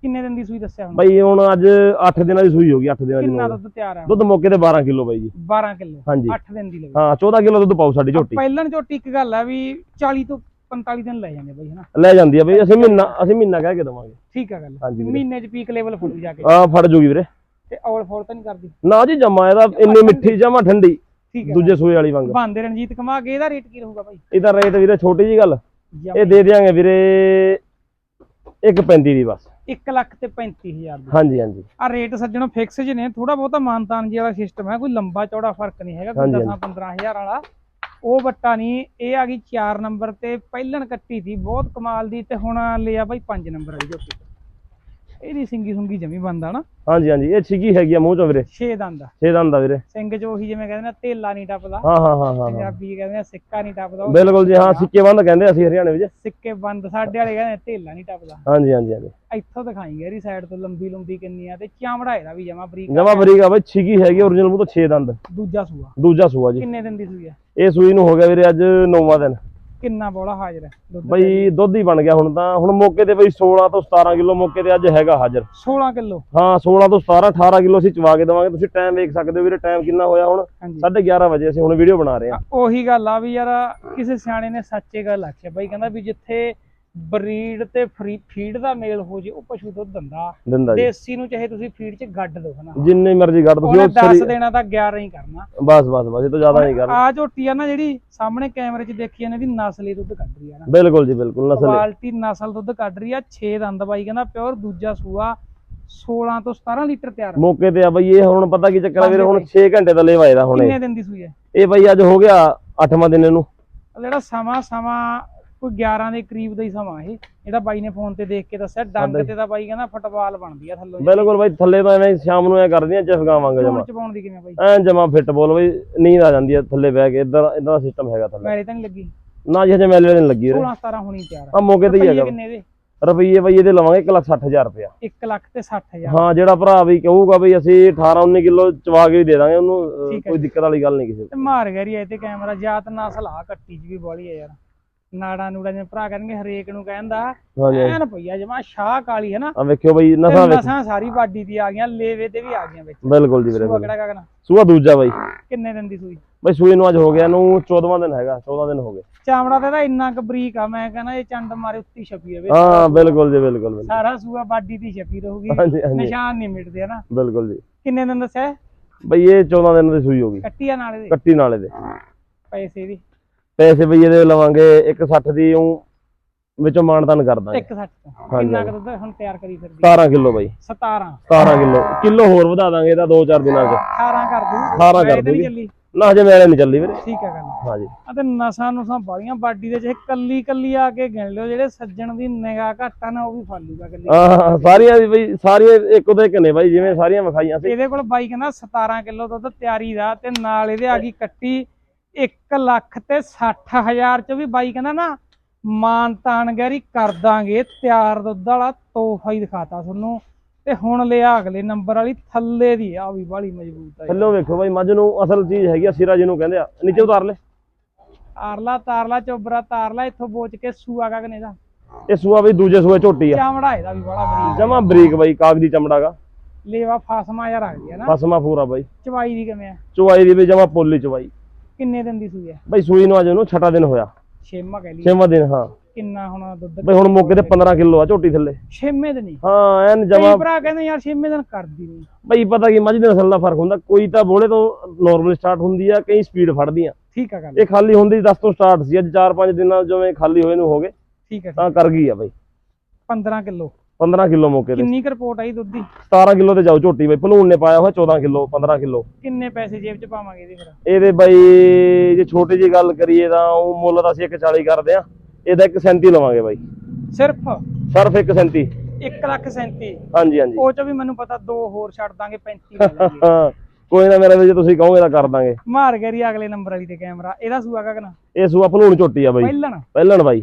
ਕਿੰਨੇ ਦਿਨ ਦੀ ਸੂਈ ਦੱਸਿਆ ਹੁਣ? ਬਈ ਹੁਣ ਅੱਜ 8 ਦਿਨਾਂ ਦੀ ਸੂਈ ਹੋ ਗਈ 8 ਦਿਨਾਂ ਦੀ ਕਿੰਨਾ। ਦੁੱਧ ਤਿਆਰ ਆ? ਦੁੱਧ ਮੌਕੇ ਤੇ 12 ਕਿਲੋ ਬਾਈ ਜੀ। 12 ਕਿਲੋ। ਹਾਂਜੀ। 8 ਦਿਨ ਦੀ ਲੱਗੀ ਹਾਂ 14 ਕਿਲੋ ਦੁੱਧ ਪਾਉ ਸਾਡੀ ਝੋਟੀ। ਪਹਿਲਣ ਝੋਟੀ ਇੱਕ ਗੱਲ ਆ ਵੀ 40 ਤੋਂ 45 ਦਿਨ ਲੈ ਜਾਂਦੇ ਬਾਈ ਹਨਾ? ਲੈ ਜਾਂਦੀ ਆ ਬਈ ਅਸੀਂ ਮਹੀਨਾ ਅਸੀਂ ਮਹੀਨਾ ਕਹਿ ਕੇ ਦਵਾਂਗੇ। ਠੀਕ ਆ ਗੱਲ। ਹਾਂਜੀ ਵੀਰੇ। ਮਹੀਨੇ ਚ ਪੀਕ ਲੈਵਲ ਫੁੱਲ ਜਾ ਕੇ। ਆ ਫੜ ਜੂਗੀ ਵੀਰੇ। ਤੇ ਔਲ ਫੋਲ ਤਾਂ ਨਹੀਂ ਕਰਦੀ। ਨਾ ਜੀ ਜਮਾ ਇਹਦਾ ਇੰਨੀ ਮਿੱਠੀ ਜਮਾ ਠੰਡੀ। ਠੀਕ ਹੈ ਦੂਜੇ ਸੂਏ ਵਾਲੀ ਵਾਂਗ। ਬੰਦੇ ਰਣਜੀਤ ਕਮਾ ਕੇ ਇਹਦਾ ਰੇਟ ਕੀ ਰਹੂਗਾ ਬਾਈ? ਇਹਦਾ ਰੇਟ ਵੀਰੇ ਛੋਟੀ ਜੀ ਗੱਲ। ਜਾਂ ਇਹ ਦੇ ਦਿਆਂਗੇ ਵੀਰੇ 1.35 ਦੀ ਬਸ। 1 ਲੱਖ ਤੇ 35000 ਦੀ। ਹਾਂਜੀ ਹਾਂਜੀ। ਆ ਰੇਟ ਸੱਜਣੋ ਫਿਕਸ ਜ ਨੇ ਥੋੜਾ ਬਹੁਤਾ ਮਾਨਤਾਨ ਜੀ ਵਾਲਾ ਸਿਸਟਮ ਹੈ ਕੋਈ ਲੰਬਾ ਚੌੜਾ ਫ਼ਰਕ ਨਹੀਂ ਹੈਗਾ ਕੋਈ ਹਾਂਜੀ, 10 15000 ਵਾਲਾ। ਉਹ ਬੱਟਾ ਨਹੀਂ ਇਹ ਆ ਗਈ 4 ਨੰਬਰ ਤੇ ਪਹਿਲਣ ਕੱਟੀ ਸੀ, ਬਹੁਤ ਕਮਾਲ ਦੀ ਤੇ ਹੁਣ ਲਿਆ ਬਾਈ 5 ਨੰਬਰ ਵਾਲੀ ਝੋਟੀ ਇਹਦੀ ਸਿੰਗੀ ਸੁੰਗੀ ਜਮੀ ਬੰਦਾ ਨਾ। ਹਾਂਜੀ ਹਾਂਜੀ ਇਹ ਛਿੱਗੀ ਹੈਗੀ ਆ ਮੂੰਹ ਚੋਂ ਵੀਰੇ। 6 ਦੰਦ ਆ। ਛੇ ਦੰਦ ਦਾ ਵੀਰੇ। ਸਿੰਘ ਚ ਉਹੀ ਜਿਵੇਂ ਕਹਿੰਦੇ ਨੇ ਤੇਲਾ ਨਹੀਂ ਟੱਪਦਾ। ਹਾਂ ਹਾਂ ਹਾਂ ਹਾਂ ਹਾਂ। ਪੰਜਾਬੀ ਕਹਿੰਦੇ ਨੇ ਸਿੱਕਾ ਨਹੀਂ ਟੱਪਦਾ ਉਹ ਬਿਲਕੁਲ ਜੀ ਹਾਂ ਸਿੱਕੇ। ਬੰਦ ਕਹਿੰਦੇ ਅਸੀਂ ਹਰਿਆਣੇ ਵਿੱਚ। ਸਿੱਕੇ ਬੰਦ ਸਾਡੇ ਵਾਲੇ ਕਹਿੰਦੇ ਤੇਲਾ ਨਹੀਂ ਟੱਪਦਾ। ਹਾਂਜੀ ਹਾਂਜੀ ਹਾਂਜੀ। ਇੱਥੋਂ ਦਿਖਾਈ ਗੈਰੀ ਸਾਈਡ ਤੋਂ ਲੰਬੀ ਲੰਬੀ ਕਿੰਨੀ ਆ ਤੇ ਚਾਮੜਾ ਇਹਦਾ ਵੀ ਜਮਾ ਬਰੀਕ ਆ। ਜਮਾ ਬਰੀਕ ਆ ਬਈ ਛਿੱਗੀ ਹੈਗੀ origignal ਮੂੰਹ ਤੋਂ 6 ਦੰਦ। ਦੂਜਾ ਸੂਆ। ਦੂਜਾ ਸੂਆ ਜੀ। ਕਿੰਨੇ ਦਿਨ ਦੀ ਸੂਈ ਆ? ਇਹ ਸੂਈ ਨੂੰ ਹੋ ਗਿਆ ਵੀਰੇ ਅੱਜ 9ਵਾਂ ਦਿਨ। ਕਿੰਨਾ ਬੋਲਾ ਹਾਜ਼ਰ ਹੈ ਦੁੱਧ ਬਈ ਦੁੱਧ ਹੀ ਬਣ ਗਿਆ ਹੁਣ ਤਾਂ। ਹੁਣ ਮੌਕੇ ਤੇ ਬਈ 16 ਤੋਂ 17 ਕਿਲੋ ਮੌਕੇ ਤੇ ਅੱਜ ਹੈਗਾ ਹਾਜ਼ਰ। 16 ਕਿਲੋ? ਹਾਂ 16 ਤੋਂ 17 18 ਕਿਲੋ ਅਸੀਂ ਚਵਾ ਕੇ ਦੇਵਾਂਗੇ। ਤੁਸੀਂ ਟਾਈਮ ਵੇਖ ਸਕਦੇ ਹੋ ਵੀਰੇ ਟਾਈਮ ਕਿੰਨਾ ਹੋਇਆ ਹੁਣ? ਹਾਂਜੀ। 11:30 ਵਜੇ ਅਸੀਂ ਹੁਣ ਵੀਡੀਓ ਬਣਾ ਰਹੇ ਹਾਂ। ਉਹੀ ਗੱਲ ਆ ਵੀ ਯਾਰ ਕਿਸੇ ਸਿਆਣੇ ਨੇ ਸੱਚੇ ਗੱਲ ਆਖਿਆ ਬਾਈ ਕਹਿੰਦਾ ਵੀ ਜਿੱਥੇ ਬਰੀਡ ਤੇ ਫਰੀ ਫੀਡ ਦਾ ਮੇਲ ਹੋ ਜੇ ਉਹ ਪਸ਼ੂ ਦੁੱਧ ਦਿੰਦਾ। ਦੇਸੀ ਨੂੰ ਚਾਹੇ ਤੁਸੀਂ ਫੀਡ 'ਚ ਗੱਡ ਦਿਓ ਹਨਾ। ਜਿੰਨੀ ਮਰਜ਼ੀ ਕੱਢ ਤੁਸੀਂ ਉਹ 10 ਸਰੀ- ਦੇਣਾ ਤਾਂ 11 ਹੀ ਕਰਨਾ। ਬਸ ਬਸ ਬਸ ਇਹ ਤੋਂ ਜ਼ਿਆਦਾ ਨਹੀਂ ਕਰਨਾ। ਆ ਝੋਟੀ ਆ ਨਾ ਜਿਹੜੀ ਸਾਹਮਣੇ ਕੈਮਰੇ 'ਚ ਦੇਖੀ ਜਾਂਦੇ ਨਸਲੀ ਦੁੱਧ ਕੱਢ ਰਹੀ ਆ ਨਾ। ਬਿਲਕੁਲ ਜੀ ਬਿਲਕੁਲ ਨਸਲ। ਕੁਆਲਿਟੀ ਨਸਲ ਦੁੱਧ ਕੱਢ ਰਹੀ ਆ 6 ਦੰਦ ਬਾਈ ਕਹਿੰਦਾ ਪਿਓਰ ਦੂਜਾ ਸੂਆ 16 ਤੋਂ 17 ਲੀਟਰ ਤਿਆਰ। ਮੌਕੇ ਤੇ ਆ ਬਈ ਇਹ ਹੁਣ ਪਤਾ ਕੀ ਚੱਕਰ ਆ ਵੀਰੇ ਹੁਣ ਬਾਈ। 6 ਘੰਟੇ ਦਾ ਲੇਵਾ ਇਹਦਾ ਹੁਣੇ ਕਿੰਨੇ ਦਿਨ ਦੀ ਸੂਈ ਹੈ? ਇਹ ਬਈ ਅੱਜ ਹੋ ਗਿਆ 8ਵਾਂ ਦਿਨ ਇਹਨੂੰ। ਜਿਹੜਾ ਸਮਾਂ ਸਮਾਂ ਕੋਈ 11 ਦੇ ਕਰੀਬ ਦਾ ਹੀ ਸਮਾਂ ਇਹ। ਜਿਹੜਾ ਬਾਈ ਨੇ ਫੋਨ ਤੇ ਦੇਖ ਕੇ ਦੱਸਿਆ ਡੰਗ ਤੇ ਤਾਂ ਬਾਈ ਕਹਿੰਦਾ ਫੁੱਟਬਾਲ ਬਣਦੀ ਆ ਥੱਲੋਂ। ਬਿਲਕੁਲ ਬਈ ਥੱਲੇ ਤਾਂ ਐਵੇਂ ਸ਼ਾਮ ਨੂੰ ਐ ਕਰਦੀਆਂ ਚਫਗਾਵਾਂਗੇ ਜਮਾ। ਚਪਾਉਣ ਦੀ ਕਿਵੇਂ ਬਾਈ? ਐ ਜਮਾ ਫਿੱਟ ਬੋਲ ਬਈ ਨੀਂਦ ਆ ਜਾਂਦੀ ਹੈ ਥੱਲੇ ਬਹਿ ਕੇ ਇਦਾਂ ਇਦਾਂ ਸਿਸਟਮ ਹੈਗਾ ਥੱਲੇ। ਮੈਲੇ ਤਾਂ ਨਹੀਂ ਲੱਗੀ? ਨਾ ਜੀ ਹਜੇ ਮੈਲੇ ਨਹੀਂ ਲੱਗੀ ਵੀਰੇ 16 17 ਹੋਣੀ ਤਿਆਰ ਆ। ਮੌਕੇ ਤੇ ਹੀ ਹੈਗਾ। ਕਿੰਨੇ ਦੇ? ਰੁਪਈਏ ਬਈ ਇਹਦੇ ਲਵਾਂਗੇ 160000 ਰੁਪਇਆ। 1 ਲੱਖ ਤੇ 60000 ਹਾਂ ਜਿਹੜਾ ਭਰਾ ਵੀ ਕਹੂਗਾ ਬਈ ਅਸੀਂ 18 19 ਕਿਲੋ ਚਵਾ ਕੇ ਦੇ ਦਾਂਗੇ ਉਹਨੂੰ ਕੋਈ ਦਿੱਕਤ ਵਾਲੀ ਗੱਲ ਨਹੀਂ ਕਿਸੇ ਤੇ ਮਾਰ ਗਰੀ ਇਹ ਤੇ ਕੈਮਰਾ ਜਾਤ ਨਸਲ ਆ ਕੱਟੀ ਚ ਵੀ ਬੋਲੀ ਆ ਯਾਰ। ਨਾੜਾ ਨੂੜਾ ਜਿਵੇਂ ਭਰਾ ਕਰਨਗੇ ਹਰੇਕ ਨੂੰ ਕਹਿੰਦਾ ਐਨ ਪਈਆ ਜਮਾ ਸ਼ਾਹ ਕਾਲੀ ਹੈ ਨਾ। ਆ ਵੇਖਿਓ ਬਈ ਨਸਾਂ ਵਿੱਚ ਨਸਾਂ ਸਾਰੀ ਬਾਡੀ ਦੀ ਆ ਗਈਆਂ ਲੇਵੇ ਤੇ ਵੀ ਆ ਗਈਆਂ ਵਿੱਚ। ਬਿਲਕੁਲ ਜੀ ਵੀਰੇ ਸੂਆ। ਕਿਹੜਾ ਗਗਨ ਸੂਆ ਦੂਜਾ ਬਈ। ਕਿੰਨੇ ਦਿਨ ਦੀ ਸੂਈ? ਬਈ ਸੂਈ ਨੂੰ ਅੱਜ ਹੋ ਗਿਆ ਇਹਨੂੰ 14ਵਾਂ ਦਿਨ ਹੈਗਾ 14 ਦਿਨ ਹੋ ਗਏ। ਚਾਮੜਾ ਤੇ ਤਾਂ ਇੰਨਾ ਕੁ ਬਰੀਕ ਆ ਮੈਂ ਕਹਿੰਦਾ ਇਹ ਚੰਡ ਮਾਰੇ ਉੱਤੀ ਛਪੀ ਰਵੇ ਹਾਂ ਬਿਲਕੁਲ ਜੀ ਬਿਲਕੁਲ ਸਾਰਾ ਸੂਆ ਬਾਡੀ ਦੀ ਛਪੀ ਰਹੂਗੀ ਨਿਸ਼ਾਨ ਨਹੀਂ ਮਿਟਦੇ ਹਨਾ ਬਿਲਕੁਲ ਜੀ। ਕਿੰਨੇ ਦਿਨ ਦੱਸਿਆ? ਬਈ ਇਹ 14 ਦਿਨ ਦੀ ਸੂਈ ਹੋ ਗਈ। ਕੱਟੀ ਆ ਨਾਲੇ ਦੇ? ਕੱਟੀ ਨਾਲੇ ਦੇ। ਪੈਸੇ ਦੀ। ਪੈਸੇ ਬਈ ਇਹਦੇ ਲਵਾਂਗੇ 160 ਦੀ ਉਹ ਵਿੱਚੋਂ ਮਾਨਦਾਨ ਕਰ ਦਾਂਗੇ 160 ਤੋਂ ਹਾਂਜੀ, ਕਿੰਨਾ ਕੁ ਦੁੱਧ ਹੁਣ ਤਿਆਰ ਕਰੀ ਫਿਰਦੀ? 17 ਕਿਲੋ ਬਾਈ। 17 17 ਕਿਲੋ। ਕਿਲੋ ਹੋਰ ਵਧਾ ਦਾਂਗੇ ਇਹਦਾ 2-4 ਦਿਨਾਂ ਚ। 18 ਕਰ ਦੂ। 18 ਕਰ ਦੂਗੀ। ਚੱਲੀ। ਨਾ ਹਜੇ ਮੇਰੇ ਨਹੀਂ ਚੱਲੀ ਵੀਰੇ। ਠੀਕ ਹੈ ਗੱਲ। ਹਾਂਜੀ। ਅਤੇ ਨਸਾਂ ਨੂਸਾਂ ਬਾਲੀਆਂ ਬਾਡੀ ਦੇ ਚਾਹੇ ਕੱਲੀ ਕੱਲੀ ਆ ਕੇ ਗਿਣ ਲਿਓ ਜਿਹੜੇ ਸੱਜਣ ਦੀ ਨਿਗਾਹ ਘੱਟ ਨਾ ਉਹ ਵੀ ਫਾਲੂਗਾ ਕੱਲੀ। ਹਾਂ ਸਾਰੀਆਂ ਦੀ ਬਈ ਸਾਰੀਆਂ ਇੱਕ ਉਹਦੇ ਕਿੰਨੇ ਬਾਈ ਜਿਵੇਂ ਸਾਰੀਆਂ ਵਿਖਾਈਆਂ ਸੀ। ਇਹਦੇ ਕੋਲ ਬਾਈ ਕਹਿੰਦਾ 17 ਕਿਲੋ ਦੁੱਧ ਤਿਆਰੀ ਦਾ ਤੇ ਨਾਲ ਇਹਦੇ ਆ ਗਈ ਕੱਟੀ। 1 ਲੱਖ ਤੇ 60 ਹਜ਼ਾਰ ਚ ਵੀ ਬਾਈ ਕਹਿੰਦਾ ਨਾ ਮਾਨ ਤਾਨ ਗੈਰੀ ਕਰ ਦਾਂਗੇ ਤਿਆਰ ਦੁੱਧ ਵਾਲਾ ਤੋਹਫਾ ਹੀ ਦਿਖਾਤਾ ਤੁਹਾਨੂੰ। ਤੇ ਹੁਣ ਲਿਆ ਅਗਲੇ ਨੰਬਰ ਵਾਲੀ ਥੱਲੇ ਦੀ ਆ ਵੀ ਬਾਲੀ ਮਜ਼ਬੂਤ ਆ ਥੱਲੋਂ ਵੇਖੋ ਬਾਈ ਮੱਝ ਨੂੰ ਅਸਲ ਚੀਜ਼ ਹੈਗੀ ਆ ਸਿਰਾ ਜਿਹਨੂੰ ਕਹਿੰਦੇ ਆ। ਨੀਚੇ ਉਤਾਰ ਲੈ। ਆਰਲਾ ਤਾਰਲਾ ਚੋਬਰਾ ਤਾਰਲਾ ਇੱਥੋਂ ਬੋਚ ਕੇ ਸੂਆ ਕਗਨੇ ਦਾ ਇਹ ਸੂਆ ਬਈ ਦੂਜੇ ਸੂਏ ਝੋਟੀ ਆ। ਚਾਮੜਾ ਇਹਦਾ ਵੀ ਬੜਾ ਬਰੀਕ ਜਮਾ ਬਰੀਕ ਬਾਈ ਕਾਗਜ਼ੀ ਚਮੜਾਗਾ ਲੇਵਾ ਫਾਸਮਾ ਯਾਰ ਆ ਗਿਆ ਨਾ। ਫਸਮਾ ਪੂਰਾ ਬਾਈ। ਚਵਾਈ ਦੀ ਕਿਵੇਂ ਆ? ਚੁਆਈ ਦੀ ਵੀ ਜਮਾ ਪੋਲੀ ਚੁਆਈ ਕਿੰਨੇ ਦਿਨ ਦੀ ਸੂਈ ਆ ਬਾਈ ਸੂਈ ਨੂੰ ਅੱਜ ਉਹਨੂੰ ਛਟਾ ਦਿਨ ਹੋਇਆ। ਛੇਮਾ ਕਹਿ ਲਈ ਛੇਵਾਂ ਦਿਨ ਹਾਂ। ਕਿੰਨਾ ਹੁਣ ਦੁੱਧ ਬਈ ਹੁਣ ਮੌਕੇ ਤੇ 15 ਕਿਲੋ ਆ ਝੋਟੀ ਥੱਲੇ। ਛੇਮੇ ਦਿਨ ਹੀ? ਹਾਂ ਐਨ ਜਮਾ ਭਰਾ ਕਹਿੰਦੇ ਯਾਰ ਛੇਮੇ ਦਿਨ ਕਰਦੀ ਨਹੀਂ। ਬਈ ਪਤਾ ਕੀ ਮੱਝ ਦੇ ਨਸਲ ਦਾ ਫ਼ਰਕ ਹੁੰਦਾ। ਕੋਈ ਤਾਂ ਬੋਲੇ ਤੋਂ ਨਾਰਮਲ ਸਟਾਰਟ ਹੁੰਦੀ ਆ ਕਈ ਸਪੀਡ ਫੜਦੀਆਂ। ਠੀਕ ਆ ਗੱਲ। ਇਹ ਖਾਲੀ ਹੁੰਦੀ 10 ਤੋਂ ਸਟਾਰਟ ਸੀ। ਅੱਜ 4-5 ਦਿਨਾਂ ਜਿਵੇਂ ਖਾਲੀ ਹੋਏ ਨੂੰ ਹੋ ਗਏ। ਠੀਕ ਹੈ ਤਾਂ ਕਰ ਗਈ ਆ ਬਈ। 15 ਕਿਲੋ। 15 ਕਿਲੋ ਮੌਕੇ ਤੇ। ਕਿੰਨੀ ਕੁ ਰਿਪੋਰਟ ਆਈ ਦੁੱਧ ਦੀ? 17 ਕਿਲੋ ਤੇ ਜਾਓ ਝੋਟੀ ਬਈ ਭਲੂਣ ਨੇ ਪਾਇਆ ਹੋਇਆ 14 ਕਿਲੋ 15 ਕਿਲੋ। ਕਿੰਨੇ ਪੈਸੇ ਜੇਬ 'ਚ ਪਾਵਾਂਗੇ ਇਹਦੇ ਫਿਰ? ਇਹਦੇ ਬਈ ਜੇ ਛੋਟੀ ਜੀ ਗੱਲ ਕਰੀਏ ਤਾਂ ਉਹ ਮੁੱਲ ਤਾਂ ਅਸੀਂ 140 ਕਰਦੇ ਆ ਇਹਦਾ 137 ਲਵਾਂਗੇ ਬਾਈ। ਸਿਰਫ? ਸਿਰਫ 137 1 ਲੱਖ 37 ਹਾਂਜੀ ਹਾਂਜੀ। ਉਹ 'ਚ ਵੀ ਮੈਨੂੰ ਪਤਾ ਦੋ ਹੋਰ ਛੱਡ ਦਾਂਗੇ 35 ਲੈ ਲਾਂਗੇ। ਕੋਈ ਨਾ ਮੇਰਾ ਵੀ ਜੇ ਤੁਸੀਂ ਕਹੋਗੇ ਤਾਂ ਕਰ ਦਾਂਗੇ। ਮਾਰ ਗਰੀ ਅਗਲੇ ਨੰਬਰ ਵਾਲੀ ਤੇ ਕੈਮਰਾ। ਇਹਦਾ ਸੂਆ ਕਗਨਾ ਇਹ ਸੂਆ ਭਲੂਣ ਝੋਟੀ ਆ ਬਾਈ। ਪਹਿਲਣ। ਪਹਿਲਣ ਬਾਈ।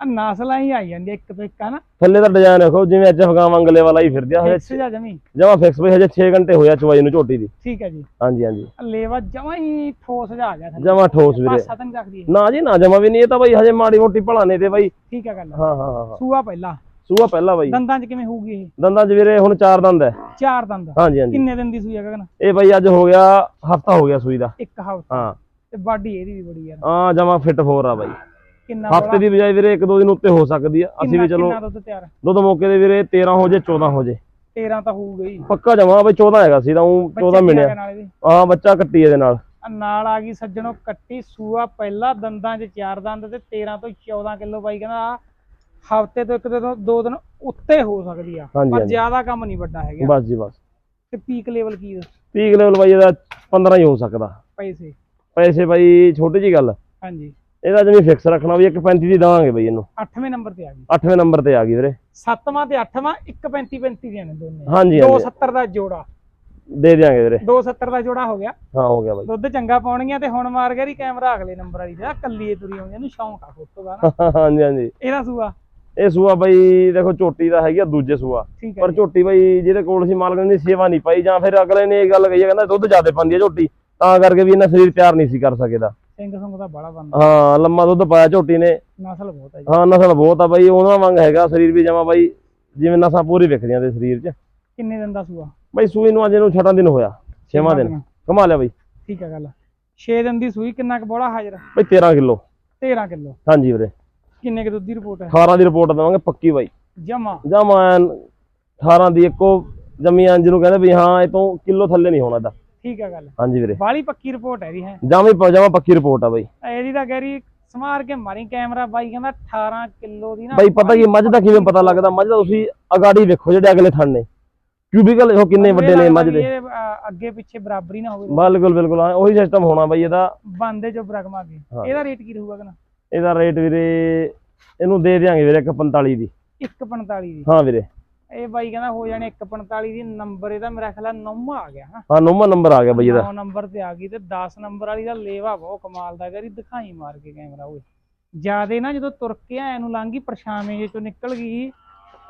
ਆ ਨਸਲਾਂ ਹੀ ਆਈ ਜਾਂਦੀ ਇੱਕ ਤੋਂ ਇੱਕ ਆ ਨਾ ਥੱਲੇ ਦਾ ਡਿਜ਼ਾਈਨ ਦੇਖੋ ਜਿਵੇਂ ਅੱਜ ਅਫਗਾਨ ਮੰਗਲੇ ਵਾਲਾ ਹੀ ਫਿਰਦਿਆ ਹਜੇ ਫਿਕਸ ਜਾ ਜਮੀ ਜਮਾ ਫਿਕਸ ਬਈ ਹਜੇ 6 ਘੰਟੇ ਹੋਇਆ ਚਵਾਈ ਨੂੰ ਝੋਟੀ ਦੀ। ਠੀਕ ਹੈ ਜੀ। ਹਾਂਜੀ ਹਾਂਜੀ। ਲੇਵਾ ਜਮਾ ਹੀ ਠੋਸ ਜਾ ਆ ਗਿਆ ਥੱਲੇ। ਜਮਾ ਠੋਸ ਵੀਰੇ। ਪਾਸਾ ਤਾਂ ਨਹੀਂ ਰੱਖਦੀ। ਨਾ ਜੀ ਨਾ ਜਮਾ ਵੀ ਨਹੀਂ ਇਹ ਤਾਂ ਬਾਈ ਹਜੇ ਮਾੜੀ ਮੋਟੀ ਭਲਾਨੇ ਤੇ ਬਾਈ। ਠੀਕ ਹੈ ਗੱਲ। ਹਾਂ ਹਾਂ ਹਾਂ ਹਾਂ। ਸੂਆ ਪਹਿਲਾ। ਸੂਆ ਪਹਿਲਾ ਬਾਈ। ਦੰਦਾਂ 'ਚ ਕਿਵੇਂ ਹੋਊਗੀ ਇਹ? ਦੰਦਾਂ ਚ ਵੀਰੇ ਹੁਣ ਚਾਰ ਦੰਦ ਹੈ। ਚਾਰ ਦੰਦ। ਹਾਂਜੀ ਹਾਂਜੀ। ਕਿੰਨੇ ਦਿਨ ਦੀ ਸੂਈ ਆ ਗਗਨ? ਇਹ ਬਾਈ ਅੱਜ ਹੋ ਗਿਆ ਹਫਤਾ ਹੋ ਗਿਆ ਸੂਈ ਦਾ। ਇੱਕ ਹਫ਼ਤਾ। ਹਾਂ। ਤੇ ਬਾਡੀ ਇਹਦੀ ਵੀ ਬੜੀ ਯਾਰ ਆ ਜਮਾ ਫਿੱਟ ਫੋਰ ਆ ਬਾਈ। ਕਿੰਨਾ ਹਫ਼ਤੇ ਦੀ ਬਜਾਏ ਵੀਰੇ ਇੱਕ ਦੋ ਦਿਨ ਉੱਤੇ ਹੋ ਸਕਦੀ ਆ। ਅਸੀਂ ਵੀ ਚਲੋ ਕਿੰਨਾ ਦੁੱਧ ਤਿਆਰ? ਦੁੱਧ ਮੌਕੇ ਦੇ ਵੀਰੇ 13 ਹੋ ਜੇ 14 ਹੋ ਜੇ। 13 ਤਾਂ ਹੋਊਗਾ ਹੀ ਪੱਕਾ ਜਮਾ ਬਈ 14 ਹੈਗਾ ਸੀ ਤਾਂ ਉਹ 14 ਮਿਲਿਆ। ਹਾਂ ਬੱਚਾ ਕੱਟੀ ਇਹਦੇ ਨਾਲ। ਨਾਲ ਆ ਗਈ ਸੱਜਣੋ ਕੱਟੀ ਸੂਆ ਪਹਿਲਾ ਦੰਦਾਂ 'ਚ ਚਾਰ ਦੰਦ ਤੇ 13 ਤੋਂ 14 ਕਿਲੋ ਬਾਈ ਕਹਿੰਦਾ ਹਫ਼ਤੇ ਤੋਂ ਇੱਕ ਦਿਨ ਦੋ ਦਿਨ ਉੱਤੇ ਹੋ ਸਕਦੀ ਆ। ਪਰ। ਜ਼ਿਆਦਾ ਕੰਮ ਨਹੀਂ ਵੱਡਾ ਹੈਗਾ। ਬਸ ਜੀ ਬਸ। ਤੇ ਪੀਕ ਲੈਵਲ ਕੀ ਆ? ਪੀਕ ਲੈਵਲ ਬਾਈ ਇਹਦਾ 15 ਹੀ ਹੋ ਸਕਦਾ। ਪੈਸੇ। ਪੈਸੇ ਬਾਈ ਛੋਟੀ ਜੀ ਗੱਲ। ਹਾਂਜੀ। ਇਹਦਾ ਜਿਵੇਂ ਫਿਕਸ ਰੱਖਣਾ ਵੀ 1.35 ਦੀ ਦਵਾਂਗੇ ਬਈ ਇਹਨੂੰ। 8ਵੇਂ ਨੰਬਰ ਤੇ ਆ ਗਈ। 8ਵੇਂ ਨੰਬਰ ਤੇ ਆ ਗਈ ਵੀਰੇ। ਸੱਤਵਾਂ ਤੇ ਅੱਠਵਾਂ 1.35 35 ਦੀਆਂ ਨੇ ਦੋਨੇ। ਹਾਂਜੀ ਹਾਂਜੀ। 270 ਦਾ ਜੋੜਾ। ਦੇ ਦਿਆਂਗੇ ਵੀਰੇ। 270 ਦਾ ਜੋੜਾ ਹੋ ਗਿਆ। ਹਾਂ ਹੋ ਗਿਆ ਬਾਈ। ਦੁੱਧ ਚੰਗਾ ਪਾਉਣਗੀਆਂ ਤੇ ਹੁਣ ਮਾਰ ਗਿਆ ਹੀ ਕੈਮਰਾ ਅਗਲੇ ਨੰਬਰ ਵਾਲੀ ਦਾ। ਕੱਲੀ ਤੁਰੀ ਆਉਂਦੀ ਇਹਨੂੰ ਸ਼ੌਂਕ ਆ ਫੋਟੋ ਦਾ ਨਾ। ਹਾਂਜੀ ਹਾਂਜੀ। ਇਹਦਾ ਸੂਆ। ਇਹ ਸੂਆ ਬਾਈ ਦੇਖੋ ਝੋਟੀ ਦਾ ਹੈਗੀ ਆ ਦੂਜੇ ਸੂਆ। ਹੈ ਪਰ ਝੋਟੀ ਬਾਈ ਜਿਹਦੇ ਕੋਲ ਸੀ ਮਾਲਕ ਨੇ ਸੇਵਾ ਨਹੀਂ ਪਾਈ ਜਾਂ ਫਿਰ ਅਗਲੇ ਨੇ ਇਹ ਗੱਲ ਕਹੀ ਕਹਿੰਦਾ ਦੁੱਧ ਜ਼ਿਆਦਾ ਪਾਉਂਦੀ ਆ ਝੋਟੀ ਤਾਂ ਕਰਕੇ ਵੀ ਇਹਨਾਂ ਸਰੀਰ ਤਿਆਰ ਨਹੀਂ ਸੀ ਕਰ ਸਕੇਦਾ ਸਿੰਘ ਸੰਗ ਦਾ ਬੜਾ ਬੰਦਾ। ਹਾਂ ਲੰਮਾ ਦੁੱਧ ਪਾਇਆ ਝੋਟੀ ਨੇ। ਨਸਲ ਬਹੁਤ ਹੈ ਜੀ। ਹਾਂ ਨਸਲ ਬਹੁਤ ਆ ਬਾਈ ਉਹਨਾਂ ਵਾਂਗ ਹੈਗਾ ਸਰੀਰ ਵੀ ਜਮਾ ਬਾਈ ਜਿਵੇਂ ਨਸਾਂ ਪੂਰੀ ਵਿਖਦੀਆਂ ਦੇ ਸਰੀਰ 'ਚ। ਕਿੰਨੇ ਦਿਨ ਦਾ ਸੂਆ? ਬਾਈ ਸੂਈ ਨੂੰ ਅੱਜ ਇਹਨੂੰ ਛਟਾ ਦਿਨ ਹੋਇਆ ਛੇਵਾਂ ਦਿਨ। ਕਮਾ ਲਿਆ ਬਾਈ। ਠੀਕ ਹੈ ਗੱਲ। 6 ਦਿਨ ਦੀ ਸੂਈ ਕਿੰਨਾ ਕੁ ਬੋਲਾ ਹਾਜ਼ਰ? ਬਾਈ 13 ਕਿਲੋ। 13 ਕਿਲੋ। ਹਾਂਜੀ ਵੀਰੇ। ਕਿੰਨੇ ਕੁ ਦੁੱਧ ਦੀ ਰਿਪੋਰਟ ਹੈ? 18 ਦੀ ਰਿਪੋਰਟ ਦਵਾਂਗੇ ਪੱਕੀ ਬਾਈ। ਜਮਾ? ਜਮਾ 18 ਦੀ ਇੱਕੋ ਜਮੀਆਂ ਜਿਹਨੂੰ ਕਹਿੰਦੇ ਵੀ ਹਾਂ ਇਹ ਤੋਂ ਕਿਲੋ ਥੱਲੇ ਨਹੀਂ ਹੋਣਾ ਦਾ ਠੀਕ ਹੈ ਗੱਲ। ਹਾਂਜੀ ਵੀਰੇ। ਬਾਲੀ ਪੱਕੀ ਰਿਪੋਰਟ ਹੈ? ਦੀ ਹੈ ਜਮਾ ਜਮਾ ਪੱਕੀ ਰਿਪੋਰਟ ਆ ਬਾਈ। ਇਹਦੀ ਤਾਂ ਗੈਰੀ ਸਮਾਰ ਕੇ ਮਾਰੀ ਕੈਮਰਾ ਬਾਈ ਕਹਿੰਦਾ 18 ਕਿਲੋ ਦੀ ਨਾ ਬਾਈ ਪਤਾ ਕੀ ਮੱਝ ਦਾ ਕਿਵੇਂ ਪਤਾ ਲੱਗਦਾ? ਮੱਝ ਦਾ ਤੁਸੀਂ ਅਗਾੜੀ ਵੇਖੋ ਜਿਹੜੇ ਅਗਲੇ ਥਣ ਨੇ। ਕਿਊਬਿਕਲ ਦੇਖੋ ਕਿੰਨੇ ਵੱਡੇ ਨੇ ਮੱਝ ਦੇ। ਇਹ, ਅੱਗੇ ਪਿੱਛੇ ਬਰਾਬਰੀ ਨਾ ਹੋਵੇ। ਬਿਲਕੁਲ ਬਿਲਕੁਲ ਉਹੀ ਸਿਸਟਮ ਹੋਣਾ ਬਾਈ ਇਹਦਾ। ਬੰਦੇ ਚੋਂ ਬਰਗਮਾ ਕੇ ਹਾਂ। ਇਹਦਾ ਰੇਟ ਕੀ ਰਹੂਗਾ ਕਨਾ ਇਹਦਾ ਰੇਟ ਵੀਰੇ ਇਹਨੂੰ ਦੇ ਦਿਆਂਗੇ ਵੀਰੇ 145 ਦੀ। 145 ਦੀ। ਹਾਂ ਵੀਰੇ। ਇਹ ਬਾਈ ਕਹਿੰਦਾ ਹੋ ਜਾਣੇ 145 ਦੀ ਨੰਬਰ ਇਹਦਾ ਮੇਰਾ ਖਿਆਲ ਨੌਵਾਂ ਆ ਗਿਆ ਹਾਂ ਹਾਂ ਨੌਵਾਂ ਨੰਬਰ ਆ ਗਿਆ ਬਾਈ ਇਹਦਾ। 9 ਨੰਬਰ ਤੇ ਆ ਗਈ ਤੇ 10 ਨੰਬਰ ਵਾਲੀ ਦਾ ਲੇਵਾ ਬਹੁਤ ਕਮਾਲ ਦਾ ਕਰੀ ਦਿਖਾਈ ਮਾਰ ਕੇ ਕੈਮਰਾ ਓਏ। ਜਿਆਦੇ ਨਾ ਜਦੋਂ ਤੁਰ ਕੇ ਐ ਨੂੰ ਲੰਘੀ ਪਰਛਾਵੇਂ ਜੇ ਚੋਂ ਨਿਕਲ ਗਈ